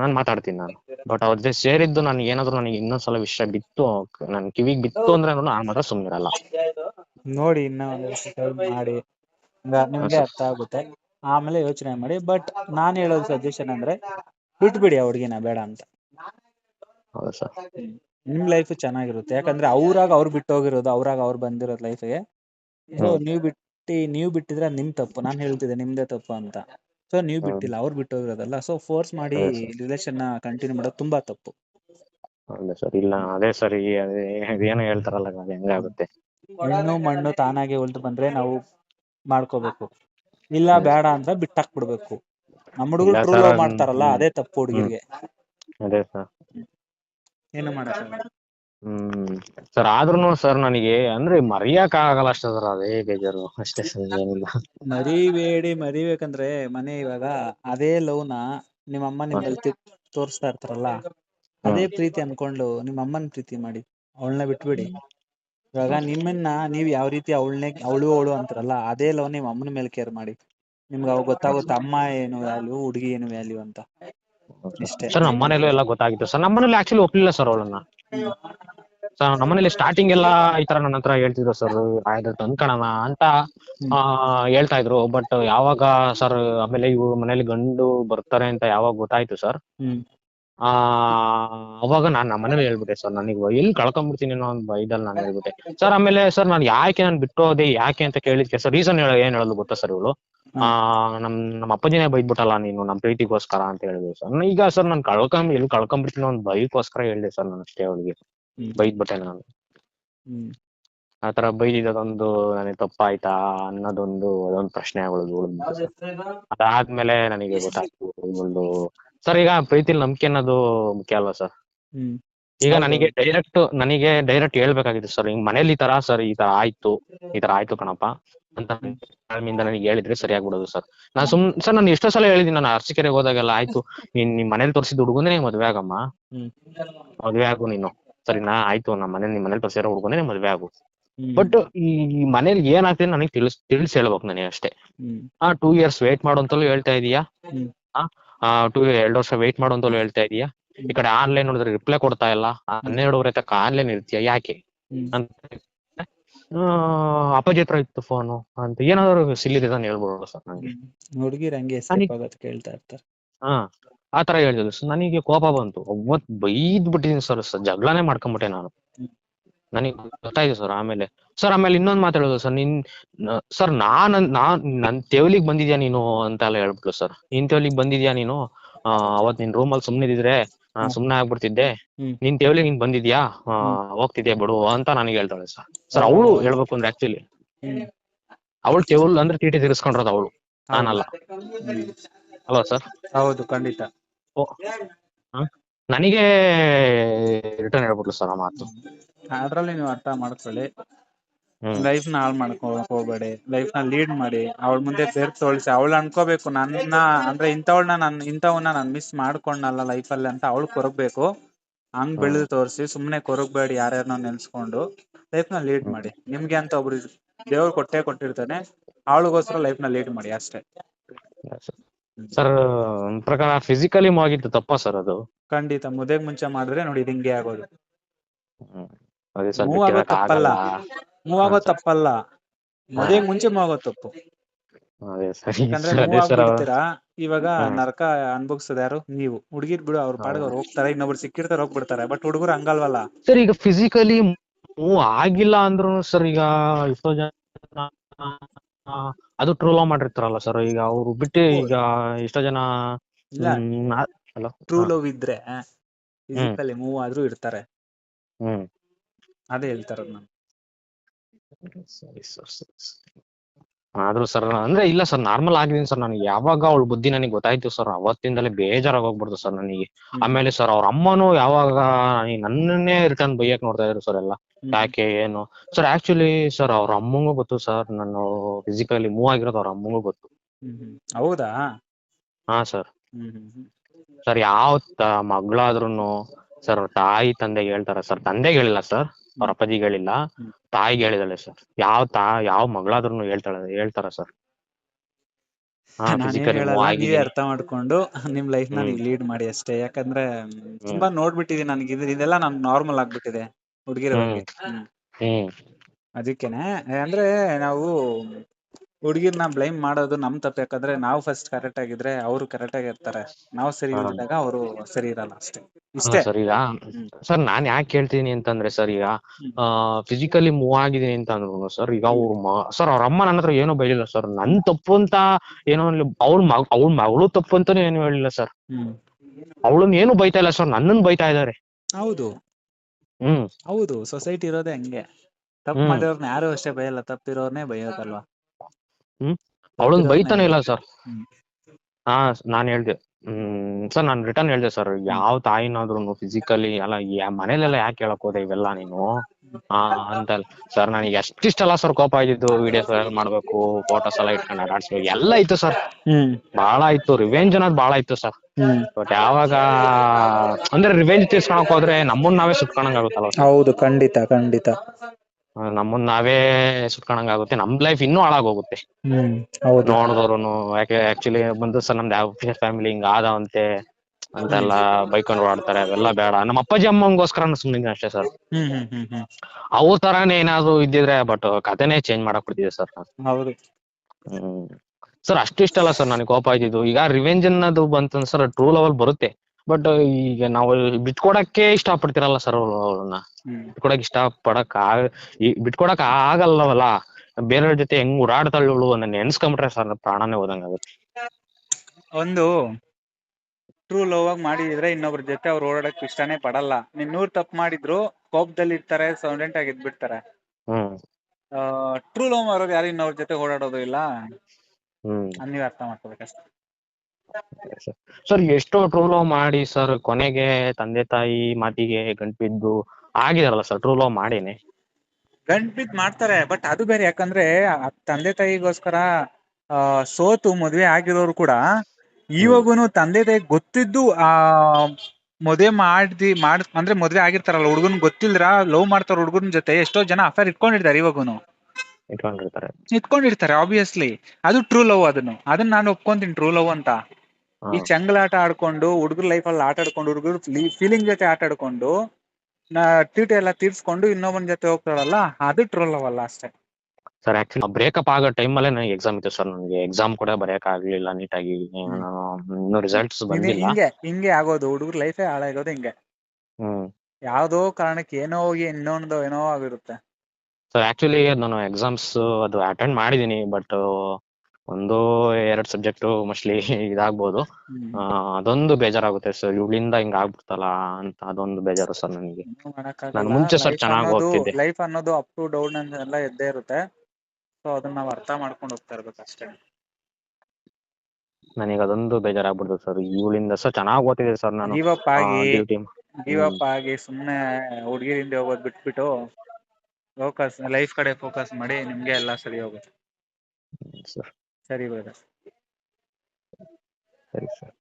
ನಾನು ಮಾತಾಡ್ತೀನಿ ನಾನು. ಬಟ್ ಅವ್ರ ಜೊತೆ ಸೇರಿದ್ದು ನನಗೆ ಏನಾದ್ರು ನನಗೆ ಇನ್ನೊಂದ್ಸಲ ವಿಷಯ ಬಿತ್ತು ನನ್ ಕಿವಿಗ್ ಬಿತ್ತು ಅಂದ್ರೆ ನಾನು ಮಾತ್ರ ಸುಮ್ಮನಿರಲ್ಲ ನೋಡಿ ಇನ್ನ ಒಂದ್ ಮಾಡಿ. ನಿಮ್ಗೆ ಅರ್ಥ ಆಗುತ್ತೆ. ಆಮೇಲೆ ಯೋಚನೆ ಮಾಡಿ. ಬಟ್ ನಾನ್ ಹೇಳೋದು ಸಜೆಷನ್ ಅಂದ್ರೆ ಬಿಟ್ಬಿಡಿ ಆ ಹುಡುಗಿನ ಬೇಡ ಅಂತ. ಹೌದು ಸರ್. ನಿಮ್ ಲೈಫ್ ಚೆನ್ನಾಗಿರುತ್ತೆ. ಯಾಕಂದ್ರೆ ಅವ್ರಾಗ ಅವ್ರು ಬಿಟ್ಟು ಹೋಗಿರೋದು ಅವ್ರಾಗ ಅವ್ರು ಬಂದಿರೋದು ಲೈಫ್ಗೆ ಸೊ. ನೀವ್ ಬಿಟ್ಟಿ ನೀವ್ ಬಿಟ್ಟಿದ್ರೆ ಅದ್ ನಿಮ್ ತಪ್ಪು. ನಾನ್ ಹೇಳ್ತಿದ್ದೆ ನಿಮ್ದೇ ತಪ್ಪು ಅಂತ. ಸೊ ನೀವ್. ಬಿಟ್ಟಿಲ್ಲ ಅವ್ರು ಬಿಟ್ಟು ಹೋಗಿರೋದಲ್ಲ ಸೊ ಫೋರ್ಸ್ ಮಾಡಿ ರಿಲೇಷನ್ನ ಕಂಟಿನ್ಯೂ ಮಾಡೋದು ತುಂಬಾ ತಪ್ಪು. ಸರ್. ಇಲ್ಲ ಅದೇ ಸರ್. ಈ ಅದೇ ಹೇಳ್ತಾರಲ್ಲ ಅದು ಹೆಂಗಾಗುತ್ತೆ ಹೆಣ್ಣು ಮಣ್ಣು ತಾನಾಗೆ ಉಳಿದು ಬಂದ್ರೆ ನಾವು ಮಾಡ್ಕೋಬೇಕು. ಇಲ್ಲ ಅಂತ ಬೇಡ ಅಂದ್ರೆ ಬಿಟ್ಟಾಕ್ಬಿಡ್ಬೇಕು. ನಮ್ಮ ಹುಡುಗರು ಮಾಡ್ತಾರಲ್ಲ ಅದೇ ತಪ್ಪು ಹುಡುಗಿರಿಗೆ. ಅದೇ ಸರ್. ಏನು ಮಾಡಕ್ಕಾಗಲ್ಲ. ಹ್ಮ್ ಸರ್ ಆದ್ರೂನು ಸರ್ ನನಗೆ ಅಂದ್ರೆ ಮರೆಯಕ್ ಆಗಲ್ಲ ಅಷ್ಟೇ ಸರ್ ಅದೇ ಬೇಜಾರು. ಅಷ್ಟೇ ಸರ್ ಏನಿಲ್ಲ. ಮರಿಬೇಡಿ ಮರಿಬೇಕಂದ್ರೆ ಮನೆ ಇವಾಗ ಅದೇ ಲವ್ನ ನಿಮ್ಮಮ್ಮ ನಿಮ್ಮಲ್ಲಿ ತೋರಿಸ್ತಾ ಇರ್ತಾರಲ್ಲ ಅದೇ ಪ್ರೀತಿ ಅನ್ಕೊಂಡು ನಿಮ್ಮ ಅಮ್ಮನ್ ಪ್ರೀತಿ ಮಾಡಿ ಅವಳನ್ನ ಬಿಟ್ಬಿಡಿ. ಇವಾಗ ನಿಮ್ಮನ್ನ ನೀವ್ ಯಾವ ರೀತಿ ಅವಳನ್ನೇ ಅವಳು ಅವಳು ಅಂತಾರಲ್ಲ ಅದೇ ಲವ್ ನಿಮ್ಮ ಅಮ್ಮನ ಮೇಲೆ ಕೇರ್ ಮಾಡಿ. ನಿಮ್ಗೆ ಅವಾಗ ಗೊತ್ತಾಗುತ್ತೆ ಅಮ್ಮ ಏನು ವ್ಯಾಲ್ಯೂ ಹುಡುಗಿ ಏನು ವ್ಯಾಲ್ಯೂ ಅಂತ. ಸರ್ ನಮ್ಮ ಮನೇಲೂ ಎಲ್ಲ ಗೊತ್ತಾಗಿತ್ತು. ಸರ್ ನಮ್ಮ ಮನೇಲಿ ಆಕ್ಚುಲಿ ಒಪ್ಲಿಲ್ಲ ಸರ್ ಅವಳನ್ನ. ಸರ್ ನಮ್ಮ ಮನೇಲಿ ಸ್ಟಾರ್ಟಿಂಗ್ ಎಲ್ಲ ಈ ತರ ನನ್ನ ಹತ್ರ ಹೇಳ್ತಿದ್ರು ಸರ್ ಆಯ್ತು ತಂದ್ಕಣಣ ಅಂತ ಆ ಹೇಳ್ತಾ ಇದ್ರು. ಬಟ್ ಯಾವಾಗ ಸರ್ ಆಮೇಲೆ ಇವ್ರ ಮನೇಲಿ ಗಂಡು ಬರ್ತಾರೆ ಅಂತ ಯಾವಾಗ ಗೊತ್ತಾಯ್ತು ಸರ್? ಹ್ಮ್. ಆ ಅವಾಗ ನಾನ್ ನಮ್ಮ ಮನೇಲಿ ಹೇಳ್ಬಿಟ್ಟೆ ಸರ್ ನನಗೆ ಎಲ್ಲಿ ಕಳ್ಕೊಂಡ್ಬಿಡ್ತೀನಿ ಅನ್ನೋ ಒಂದು ಇದಲ್ಲಿ ನಾನು ಹೇಳ್ಬಿಟ್ಟೆ. ಸರ್ ಆಮೇಲೆ ಸರ್ ನಾನು ಯಾಕೆ ನಾನು ಬಿಟ್ಟು ಹೋದೆ ಯಾಕೆ ಅಂತ ಕೇಳಿದ್ಕೆ ಸರ್ ರೀಸನ್ ಹೇಳ ಏನ್ ಹೇಳೋದು ಗೊತ್ತಾ ಸರ್ ಇವಳು? ನಮ್ ನಮ್ಮ ಅಪ್ಪಾಜಿನೇ ಬೈದ್ಬಿಟ್ಟಲ್ಲ ನೀನು ನಮ್ ಪ್ರೀತಿಗೋಸ್ಕರ ಅಂತ ಹೇಳಿದ್ವಿ ಸರ್. ಈಗ ಸರ್ ನಾನು ಕಳ್ಕೊಂಡ್ ಎಲ್ಲಿ ಕಳ್ಕೊಂಬಿಡ್ತೀನಿ ಒಂದು ಬೈಕೋಸ್ಕರ ಹೇಳಿದೆ ಸರ್ ನಾನು ಅಷ್ಟೇ ಅವಳಿಗೆ. ಬೈದ್ಬಿಟ್ಟೆ ನಾನು. ಆ ಆತರ ಬೈದಿದ್ದೊಂದು ನನಗೆ ತಪ್ಪಾಯ್ತಾ ಅನ್ನೋದೊಂದು ಅದೊಂದು ಪ್ರಶ್ನೆ ಆಗೋದು ಅದಾದ್ಮೇಲೆ ನನಗೆ ಗೊತ್ತಾಗ್ತದೆ ಸರ್ ಈಗ ಪ್ರೀತಿಲಿ ನಂಬಿಕೆ ಅನ್ನೋದು ಮುಖ್ಯ ಅಲ್ವಾ ಸರ್? ಈಗ ನನಗೆ ಡೈರೆಕ್ಟ್ ನನಗೆ ಡೈರೆಕ್ಟ್ ಹೇಳ್ಬೇಕಾಗಿತ್ತು ಸರ್. ಹಿಂಗ್ ಮನೇಲಿ ಈ ತರ ಸರ್ ಈ ತರ ಆಯ್ತು ಈ ತರ ಆಯ್ತು ಕಣಪ್ಪ. ಅಂತ ತಾಳ್ಮೆಯಿಂದ ನನಗೆ ಹೇಳಿದ್ರೆ ಸರಿಯಾಗ್ಬಿಡೋದು ಸರ್. ನಾ ಸುಮ್ ಸರ್ ನಾನು ಎಷ್ಟೋ ಸಲ ಹೇಳಿದೀನಿ ನಾನು ಅರಸೀಕೆರೆಗೆ ಹೋದಾಗೆಲ್ಲ ಆಯ್ತು. ನೀನ್ ನಿಮ್ ಮನೇಲಿ ತೋರಿಸಿದ ಹುಡುಗನೇ ಮದ್ವೆ ಆಗಮ್ಮ. ಮದ್ವೆ ಆಗು ನೀನು. ಸರಿನಾ ಆಯ್ತು ನಮ್ಮ ಮನೇಲಿ ನಿಮ್ ಮನೇಲಿ ತೋರಿಸಿರೋ ಹುಡುಗನೇ ಮದ್ವೆ ಆಗು. ಬಟ್ ಈ ಮನೇಲಿ ಏನಾಗ್ತದೆ ನನಗೆ ತಿಳಿಸ್ ತಿಳಿಸ್ ಹೇಳ್ಬೇಕು ನನಗೆ ಅಷ್ಟೇ. ಆ ಟೂ ಇಯರ್ಸ್ ವೇಟ್ ಮಾಡು ಅಂತಲೂ ಹೇಳ್ತಾ ಇದೀಯಾ? ಆ ಆ ಟೂ ಎರಡು ವರ್ಷ ವೇಟ್ ಮಾಡು ಅಂತಲೂ ಹೇಳ್ತಾ ಇದೀಯಾ? ಈ ಕಡೆ ಆನ್ಲೈನ್ ನೋಡಿದ್ರೆ ರಿಪ್ಲೈ ಕೊಡ್ತಾ ಇಲ್ಲ. ಹನ್ನೆರಡುವರೆ ತನಕ ಆನ್ಲೈನ್ ಇರ್ತೀಯ? ಯಾಕೆ? ಅಂತ ಅಪ್ಪಾಜಿ ಹತ್ರ ಇತ್ತು ಫೋನು ಅಂತ ಏನಾದ್ರು ಅಂತ ಹೇಳ್ಬೋದು ಸರ್ ನಂಗೆ. ಹುಡುಗಿರ್ ಹಂಗೆ ಆಗೋದ್ ಕೇಳ್ತಾ ಇರ್ತಾರೆ. ಹಾ ಆ ತರ ಹೇಳಿದ್ರು ಸರ್. ನನಗೆ ಕೋಪ ಬಂತು. ಅವತ್ ಬೈದ್ ಬಿಟ್ಟಿದೀನಿ ಸರ್ ಜಗಳನೆ ಮಾಡ್ಕೊಂಬಿಟ್ಟೆ ನಾನು. ನನಗೆ ಗೊತ್ತಾಯ್ತು ಸರ್ ಆಮೇಲೆ. ಸರ್ ಆಮೇಲೆ ಇನ್ನೊಂದ್ ಮಾತು ಹೇಳೋದು ಸರ್ ನಿನ್ ಸರ್ ನಾನ್ ನಾನ್ ನನ್ ತೆವಲಿಗ್ ಬಂದಿದ್ಯಾ ನೀನು ಅಂತ ಎಲ್ಲ ಹೇಳ್ಬಿಟ್ಲು ಸರ್. ನಿನ್ ತೆವಲಿಗ್ ಬಂದಿದ್ಯಾ ನೀನು? ಅವತ್ ನಿನ್ ರೂಮಲ್ಲಿ ಸುಮ್ನೆ ಇದ್ರೆ ಸುಮ್ನೆ ಆಗ್ಬಿಡ್ತಿದ್ದೆ. ನಿನ್ ತೆವಲಿಗ್ ನಿನ್ ಬಂದಿದ್ಯಾ? ಹೋಗ್ತಿದ್ಯಾ ಬಿಡು ಅಂತ ನನಗೆ ಹೇಳ್ತಾಳೆ ಸರ್. ಸರ್ ಅವಳು ಹೇಳ್ಬೇಕು ಅಂದ್ರೆ ಆಕ್ಚುಲಿ ಅವ್ಳು ಅವಳು ತೆವಲ್ ಅಂದ್ರೆ ಟಿಟಿ ತಿರ್ಸ್ಕೊಂಡ್ರದು ಅವಳು. ನಾನಲ್ಲ. ಅಲ್ಲ ಅಲ್ವಾ ಸರ್? ಹೌದು ಖಂಡಿತ. ನನಗೆ ರಿಟರ್ನ್ ಹೇಳ್ಬಿಟ್ಲು ಸರ್ ಆ ಮಾತು. ಅದ್ರಲ್ಲಿ ನೀವು ಅರ್ಥ ಮಾಡ್ಕೊಳ್ಳಿ. ಲೈಫ್ನ ಹಾಳು ಮಾಡ್ಕೊಳಕ್ ಹೋಗ್ಬೇಡಿ. ಲೈಫ್ನ ಲೀಡ್ ಮಾಡಿ. ಅವಳ ಮುಂದೆ ಬೇರ್ ತೋಳ್ಸಿ. ಅವಳು ಅನ್ಕೋಬೇಕು ನನ್ನ ಅಂದ್ರೆ ಇಂಥವಳನ್ನ ನನ್ ಇಂಥವನ್ನ ನಾನ್ ಮಿಸ್ ಮಾಡ್ಕೊಂಡಲ್ಲ ಲೈಫ್ ಅಲ್ಲಿ ಅಂತ ಅವಳು ಕೊರಗ್ಬೇಕು. ಹಂಗ್. ಬೆಳೆದು ತೋರ್ಸಿ ಸುಮ್ನೆ ಕೊರಗ್ಬೇಡಿ ಯಾರ್ಯಾರನ್ನ ನೆನ್ಸ್ಕೊಂಡು. ಲೈಫ್ನ ಲೀಡ್ ಮಾಡಿ. ನಿಮ್ಗೆ ಅಂತ ಒಬ್ರು ದೇವ್ರು ಕೊಟ್ಟೆ ಕೊಟ್ಟಿರ್ತಾನೆ. ಅವಳಿಗೋಸ್ಕರ ಲೈಫ್ನ ಲೀಡ್ ಮಾಡಿ ಅಷ್ಟೇ. ಸರ್ ಪ್ರಕಾರ ಫಿಸಿಕಲಿ ಆಗಿದ್ದು ತಪ್ಪ ಸರ್ ಅದು? ಖಂಡಿತ. ಮುದ್ದೆಗ್ ಮುಂಚೆ ಮಾಡಿದ್ರೆ ನೋಡಿ ಇದು ಹಿಂಗೆ ಆಗೋದು. ಹ್ಮ್. ಅದೇ ಸರ್ Move ಆಗೋದ್ ತಪ್ಪಲ್ಲ. ಮೂವ್ ಆಗೋದ್ ತಪ್ಪಲ್ಲ. ಮದುವೆಗ್ ಮುಂಚೆ ಮೂವ್ ತಪ್ಪು. ಅದೇ ಸರಿ ಯಾಕಂದ್ರೆ ಮೂವ್ ಅದೇ ಸರ್. ಆಗ್ಬಿಡ್ತೀರಾ ಇವಾಗ. ನರಕ ಅನ್ಭೋಗ್ಸೋದು ಯಾರು? ನೀವು. ಹುಡುಗಿರ್ ಬಿಡು ಅವ್ರ ಪಾಡಿಗೆ ಅವ್ರು ಹೋಗ್ತಾರೆ ಇನ್ನೊಬ್ರು ಸಿಕ್ಕಿರ್ತಾರೆ ಹೋಗ್ಬಿಡ್ತಾರೆ. ಬಟ್ ಹುಡುಗರು ಹಂಗಲ್ವಲ್ಲ? ಸರ್ ಈಗ ಫಿಸಿಕಲಿ ಮೂವ್ ಆಗಿಲ್ಲ ಅಂದ್ರೂ ಸರ್ ಈಗ ಎಷ್ಟೋ ಜನ ಆ, ಅದು ಟ್ರೂ ಲವ್ ಮಾಡಿರ್ತಾರಲ್ಲ ಸರ್ ಈಗ ಅವ್ರು ಬಿಟ್ಟು ಈಗ ಎಷ್ಟೋ ಜನ ಇಲ್ಲ. ಹಲೋ ಟ್ರೂ ಲವ್ ಇದ್ರೆ ಫಿಸಿಕಲಿ ಮೂವ್ ಆದ್ರೂ ಇರ್ತಾರೆ. ಹ್ಮ್. ಅದೇ ಹೇಳ್ತಾರದ್ ನಾನು. ಸರಿ ಸರ್. ಆದ್ರೂ ಸರ್ ಅಂದ್ರೆ ಇಲ್ಲ ಸರ್ ನಾರ್ಮಲ್ ಆಗಿದ್ದೀನಿ ಸರ್ ನನಗೆ. ಯಾವಾಗ ಅವಳ ಬುದ್ಧಿ ನನಗೆ ಗೊತ್ತಾಯ್ತು ಸರ್ ಅವತ್ತಿಂದಲೇ ಬೇಜಾರಾಗಿ ಹೋಗ್ಬಿಡ್ತು ಸರ್ ನನಗೆ. ಆಮೇಲೆ ಸರ್ ಅವ್ರ ಅಮ್ಮನು ಯಾವಾಗ ನನ್ನನ್ನೇ ರಿಟರ್ನ್ ಬೈಯಕ್ ನೋಡ್ತಾ ಇದ್ರು ಸರ್ ಎಲ್ಲ. ಯಾಕೆ ಏನು? ಸರ್ ಆಕ್ಚುಲಿ ಸರ್ ಅವ್ರ ಅಮ್ಮಂಗೂ ಗೊತ್ತು ಸರ್ ನಾನು ಫಿಸಿಕಲಿ ಮೂವ್ ಆಗಿರೋದು ಅವ್ರ ಅಮ್ಮಂಗೂ ಗೊತ್ತು. ಹೌದಾ? ಹಾ ಸರ್. ಸರ್ ಯಾವ ಮಗಳಾದ್ರೂನು ಸರ್ ತಾಯಿ ತಂದೆಗೆ ಹೇಳ್ತಾರ ಸರ್ ತಂದೆಗೆ ಹೇಳಿಲ್ಲ ಸರ್ ಅವ್ರ ಅಪ್ಪಾಜಿಗೆ ಹೇಳಿಲ್ಲ ತಾಯಿಗೆ ಹೇಳಿದಾಳೆ ಸರ್ ಯಾವ ತಾ ಯಾವ ಮಗಳಾದ್ರೂ ಹೇಳ್ತಾಳೆ ಹೇಳ್ತಾರ ಸರ್ ನೀವೇ ಅರ್ಥ ಮಾಡ್ಕೊಂಡು ನಿಮ್ ಲೈಫ್ನ ಲೀಡ್ ಮಾಡಿ ಅಷ್ಟೇ. ಯಾಕಂದ್ರೆ ತುಂಬಾ ನೋಡ್ಬಿಟ್ಟಿದೀನಿ ನನಗೆ. ಇದ್ರ ಇದೆಲ್ಲ ನನ್ ನಾರ್ಮಲ್ ಆಗ್ಬಿಟ್ಟಿದೆ ಹುಡುಗಿರ. ಬಗ್ಗೆ. ಅದಕ್ಕೇನೆ ಅಂದ್ರೆ ನಾವು ಹುಡುಗಿರ್ನ ಬ್ಲೈಮ್ ಮಾಡೋದು ನಮ್ ತಪ್ಪು. ಯಾಕಂದ್ರೆ ನಾವು ಫಸ್ಟ್ ಕರೆಕ್ಟ್ ಆಗಿದ್ರೆ ಅವರು ಕರೆಕ್ಟ್ ಆಗಿ ಇರ್ತಾರೆ. ನಾವು ಸರಿ ಹಾ. ಇಲ್ದಾಗ ಅವರು ಸರಿ ಇರಲ್ಲ ಅಷ್ಟೇ. ಹಾ ಇಷ್ಟೇ. ಸರ್ ಈಗ. ಸರ್ ನಾನ್ ಯಾಕೆ ಹೇಳ್ತೀನಿ ಅಂತಂದ್ರೆ ಸರ್ ಈಗ. ಫಿಸಿಕಲಿ ಮೂವ್ ಆಗಿದ್ದೀನಿ ಅಂತ ಅಂದ್ರು ಸರ್ ಈಗ ಅವ್ರ ಸರ್ ಅವ್ರ ಅಮ್ಮ ನನ್ನ ಹತ್ರ ಏನೋ ಬೈಲಿಲ್ಲ ಸರ್. ನನ್ ತಪ್ಪು ಅಂತ ಏನೋ ಅವ್ರ ಮಗ ಅವ್ಳ ಮಗಳು ತಪ್ಪು ಅಂತಾನು ಏನು ಹೇಳಿಲ್ಲ ಸರ್. ಹ್ಮ್. ಅವಳನ್ನ ಏನು ಬೈತಾ ಇಲ್ಲ ಸರ್ ನನ್ನನ್ ಬೈತಾ ಇದಾರೆ. ಹೌದು. ಹ್ಮ್. ಹೌದು ಸೊಸೈಟಿ ಇರೋದೇ ಹಂಗೆ. ತಪ್ಪು ಹ್ಮ್. ಮಾಡಿರೋರ್ನ ಯಾರು ಅಷ್ಟೇ ಬೈಯಲ್ಲ ತಪ್ಪಿರೋರ್ನೇ ಬೈಯೋದಲ್ವಾ? ಹ್ಮ್. ಬೈತಾನೆ ಇಲ್ಲ ಸರ್. ಹಾ ನಾನ್ ಹೇಳ್ದೆ. ಹ್ಮ್ ಸರ್ ನಾನ್ ರಿಟರ್ನ್ ಹೇಳ್ದೆ ಸರ್. ಯಾವ ತಾಯಿನಾದ್ರೂ ಫಿಸಿಕಲಿ ಅಲ್ಲ ಯಾ- ಮನೇಲೆಲ್ಲ ಯಾಕೆ ಹೇಳಕ್ ಹೋದೆ ಇವೆಲ್ಲ ನೀನು? ಹಾ ಅಂತ ಸರ್ ನನಗೆ ಎಷ್ಟಿಷ್ಟಲ್ಲ ಸರ್ ಕೋಪ ಆಗಿದ್ದು ವಿಡಿಯೋಸ್ ಎಲ್ಲ ಮಾಡ್ಬೇಕು ಫೋಟೋಸ್ ಎಲ್ಲ ಇಟ್ಕೊಂಡು ಆಡ್ಸ್ಬೇಕು ಎಲ್ಲ ಇತ್ತು ಸರ್. ಹ್ಮ್. ಬಹಳ ಇತ್ತು ರಿವೆಂಜ್ ಅನ್ನೋದು ಬಹಳ ಇತ್ತು ಸರ್. ಹ್ಮ್. ಬಟ್ ಯಾವಾಗ ಅಂದ್ರೆ ರಿವೆಂಜ್ ತೀರ್ಸ್ಕೊಳಕ್ ಹೋದ್ರೆ ನಮ್ಮನ್ನ ನಾವೇ ಸುಟ್ಕೊಳಂಗ್ ಆಗುತ್ತಲ್ಲ ಹೌದು ಖಂಡಿತ ಖಂಡಿತ. ಆ, ನಮ್ಮನ್ನ ನಾವೇ ಸುಟ್ಕೊಳಂಗ್ ಆಗುತ್ತೆ. ನಮ್ ಲೈಫ್ ಇನ್ನೂ ಹಾಳಾಗೋಗುತ್ತೆ. ಹ್ಮ್ ಹೌದು. ನೋಡಿದವ್ರುನು ಯಾಕೆ ಆಕ್ಚುಲಿ ಬಂದು ಸರ್ ನಮ್ದು ಯಾವ ಫ್ಯಾಮಿಲಿ ಹಿಂಗ ಆದವಂತೆ ಅಂತೆಲ್ಲ ಬೈಕೊಂಡು ಓಡಾಡ್ತಾರೆ. ಅವೆಲ್ಲ ಬೇಡ. ನಮ್ಮ ಅಪ್ಪಾಜಿ ಅಮ್ಮಂಗೋಸ್ಕರ ಸುಮ್ಮನೆ ಅಷ್ಟೇ ಸರ್. ಹ್ಮ್ ಹ್ಮ್ ಹ್ಮ್ ಹ್ಮ್. ಅವ್ರ ತರಾನೇ ಏನಾದ್ರು ಇದ್ದಿದ್ರೆ ಬಟ್ ಕಥೆನೇ ಚೇಂಜ್ ಮಾಡಕ್ ಬಿಡ್ತಿದ್ದೆ ಸರ್ ಹೌದು. ಹ್ಮ್. ಸರ್ ಅಷ್ಟು ಇಷ್ಟ ಅಲ್ಲ ಸರ್ ನನಗೆ ಕೋಪ ಇದ್ದಿದ್ದು ಈಗ ರಿವೆಂಜ್ ಅನ್ನೋದು ಬಂತಂದ್ರೆ ಸರ್ ಟ್ರೂ ಲೆವೆಲ್ ಬರುತ್ತೆ. ಬಟ್ ಈಗ ನಾವು ಬಿಟ್ಕೊಡಕ್ಕೆ ಇಷ್ಟ ಪಡ್ತಿರಲ್ಲ ಸರ್ ಅವ್ರನ್ನ. ಬಿಟ್ಕೊಡಕ್ ಇಷ್ಟ ಪಡಕ್ ಬಿಟ್ಕೊಡಕ್ ಆಗಲ್ಲವಲ್ಲ? ಬೇರೆಯವ್ರ ಜೊತೆ ಹೆಂಗ್ ಓಡಾಡ್ತಾಳು ನನ್ನ ನೆನ್ಸ್ಕೊಂಬಿಟ್ರೆ ಸರ್ ಪ್ರಾಣನೇ ಹೋದಂಗ ಆಗುತ್ತೆ. ಒಂದು ಟ್ರೂ ಲವ್ ಆಗಿ ಮಾಡಿದ್ರೆ ಇನ್ನೊಬ್ರ ಜೊತೆ ಅವ್ರು ಓಡಾಡಕ್ ಇಷ್ಟನೇ ಪಡಲ್ಲ. ನೀನ್ ನೂರ್ ತಪ್ಪು ಮಾಡಿದ್ರು ಕೋಪದಲ್ಲಿ ಇರ್ತಾರೆ ಸೌಂಡೆಂಟ್ ಆಗಿ ಇದ್ಬಿಡ್ತಾರೆ ಹ್ಮ್. ಟ್ರೂ ಲವ್ ಮಾಡೋರು ಯಾರು ಇನ್ನೊಬ್ರ ಜೊತೆ ಓಡಾಡೋದು ಇಲ್ಲ? ನೀವ್ ಅರ್ಥ ಮಾಡ್ಕೋಬೇಕಷ್ಟೇ. ಸರ್ ಎಷ್ಟೋ ಟ್ರೂ ಲವ್ ಮಾಡಿ ಸರ್ ಕೊನೆಗೆ ತಂದೆ ತಾಯಿ ಮಾತಿಗೆ ಗಂಟು ಬಿದ್ದು ಆಗಿದಾರಲ್ಲ ಸರ್ ಟ್ರೂ ಲವ್ ಮಾಡಿನೇ. ಗಂಟ್ ಬಿದ್ ಮಾಡ್ತಾರೆ ಬಟ್ ಅದು ಬೇರೆ. ಯಾಕಂದ್ರೆ ಆ ತಂದೆ ತಾಯಿಗೋಸ್ಕರ ಆ ಸೋತು ಮದ್ವೆ ಆಗಿರೋರು ಕೂಡ ಇವಾಗೂನು ತಂದೆ ತಾಯಿ ಗೊತ್ತಿದ್ದು ಆ ಮದ್ವೆ ಮಾಡ್ದಿ ಮಾಡ್ ಅಂದ್ರೆ ಮದ್ವೆ ಆಗಿರ್ತಾರಲ್ಲ ಹುಡುಗನ್ ಗೊತ್ತಿಲ್ದ್ರ ಲವ್ ಮಾಡ್ತಾರ ಹುಡುಗನ ಜೊತೆ ಎಷ್ಟೋ ಜನ ಅಫೇರ್ ಇಟ್ಕೊಂಡಿರ್ತಾರೆ ಇವಾಗೂನು. ಇಟ್ಕೊಂಡಿರ್ತಾರೆ. ಇಟ್ಕೊಂಡಿರ್ತಾರೆ ಆಬ್ವಿಯಸ್ಲಿ ಅದು ಟ್ರೂ ಲವ್ ಅದನ್ನು. ಅದನ್ನ ನಾನು ಒಪ್ಕೊಂತೀನಿ ಟ್ರೂ ಲವ್ ಅಂತ. ಈ ಚಂಗ್ಲಾಟ ಆಡ್ಕೊಂಡು ಹುಡುಗರ ಅಲ್ಲಿ ಆಟ ಆಡ್ಕೊಂಡು ಹುಡುಗರು ಫೀಲಿಂಗ್ ಜೊತೆ ಆಟ ಆಡ್ಕೊಂಡು ನಾ ತೀಟೆ ಎಲ್ಲ ತೀರ್ಸ್ಕೊಂಡು ಇನ್ನೊಬ್ಬನ ಜೊತೆ ಹೋಗ್ತಾಳಲ್ಲ ಅದು ಟ್ರೋಲ್ ಅವಲ್ಲ ಅಷ್ಟೇ. ಸರ್ ಆಕ್ಚುಲಿ ಬ್ರೇಕಪ್ ಆಗೋ ಟೈಮ್ ಅಲ್ಲೇ ನನಗೆ ಎಕ್ಸಾಮ್ ಇತ್ತು ಸರ್ ನನಗೆ ಎಕ್ಸಾಮ್ ಕೂಡ ಬರೆಯಕ್ ಆಗ್ಲಿಲ್ಲ ನೀಟಾಗಿ ಆಗಿ. ಇನ್ನೂ ರಿಸಲ್ಟ್ಸ್ ಬಂದಿಲ್ಲ. ಹಿಂಗೆ ಹಿಂಗೆ ಆಗೋದು ಹುಡುಗರ ಲೈಫೇ ಹಾಳಾಗೋದು ಹಿಂಗೆ. ಯಾವ್ದೋ ಕಾರಣಕ್ಕೆ ಏನೋ ಹೋಗಿ ಇನ್ನೊಂದು ಏನೋ ಆಗಿರುತ್ತೆ. ಸರ್ ಆಕ್ಚುಲಿ ನಾನು ಎಕ್ಸಾಮ್ಸ್ ಅದು ಅಟೆಂಡ್ ಮಾಡಿದೀನಿ ಬಟ್ ಒಂದು ಎರಡ್ ಸಬ್ಜೆಕ್ಟ್ ಮೋಸ್ಟ್ಲಿ ಇದಾಗ್ಬೋದು. ಅದೊಂದು ಬೇಜಾರಾಗುತ್ತೆ. ಸರ್ ಇವಳಿಂದ ಹಿಂಗ ಆಗ್ಬಿಡ್ತಲ್ಲ ಅಂತ ಅದೊಂದು ಬೇಜಾರು ಸರ್ ನನಗೆ. ನಾನು ಮುಂಚೆ ಸರ್ ಚೆನ್ನಾಗಿ ಹೋಗ್ತಿದ್ದೆ ಓದ್ತಿದ್ದೆ. ಲೈಫ್ ಅನ್ನೋದು ಅಪ್ ಟು ಡೌನ್ ಎಲ್ಲ ಇದ್ದೇ ಇರುತ್ತೆ. ಸೊ ಅದನ್ನ ನಾವು ಅರ್ಥ ಮಾಡ್ಕೊಂಡು ಹೋಗ್ತಾ ಇರ್ಬೇಕು ಅಷ್ಟೇ. ನನಗೆ ಅದೊಂದು ಬೇಜಾರಾಗ್ಬಿಡ್ತು ಸರ್. ಇವಳಿಂದ ಸರ್ ಚೆನ್ನಾಗಿ ಓದ್ತಿದ್ದೆ ಸರ್ ನಾನು. ಗಿವಪ್ ಆಗಿ ಗಿವಪ್ ಆಗಿ ಸುಮ್ನೆ ಹುಡುಗಿರಿಂದ ಹೋಗೋದ್ ಬಿಟ್ಬಿಟ್ಟು ಫೋಕಸ್ ಲೈಫ್ ಕಡೆ ಫೋಕಸ್ ಮಾಡಿ ನಿಮ್ಗೆ ಎಲ್ಲ ಸರಿ ಹೋಗುತ್ತೆ. ಸರ್. ಸರಿ brother. ಸರಿ ಸರ್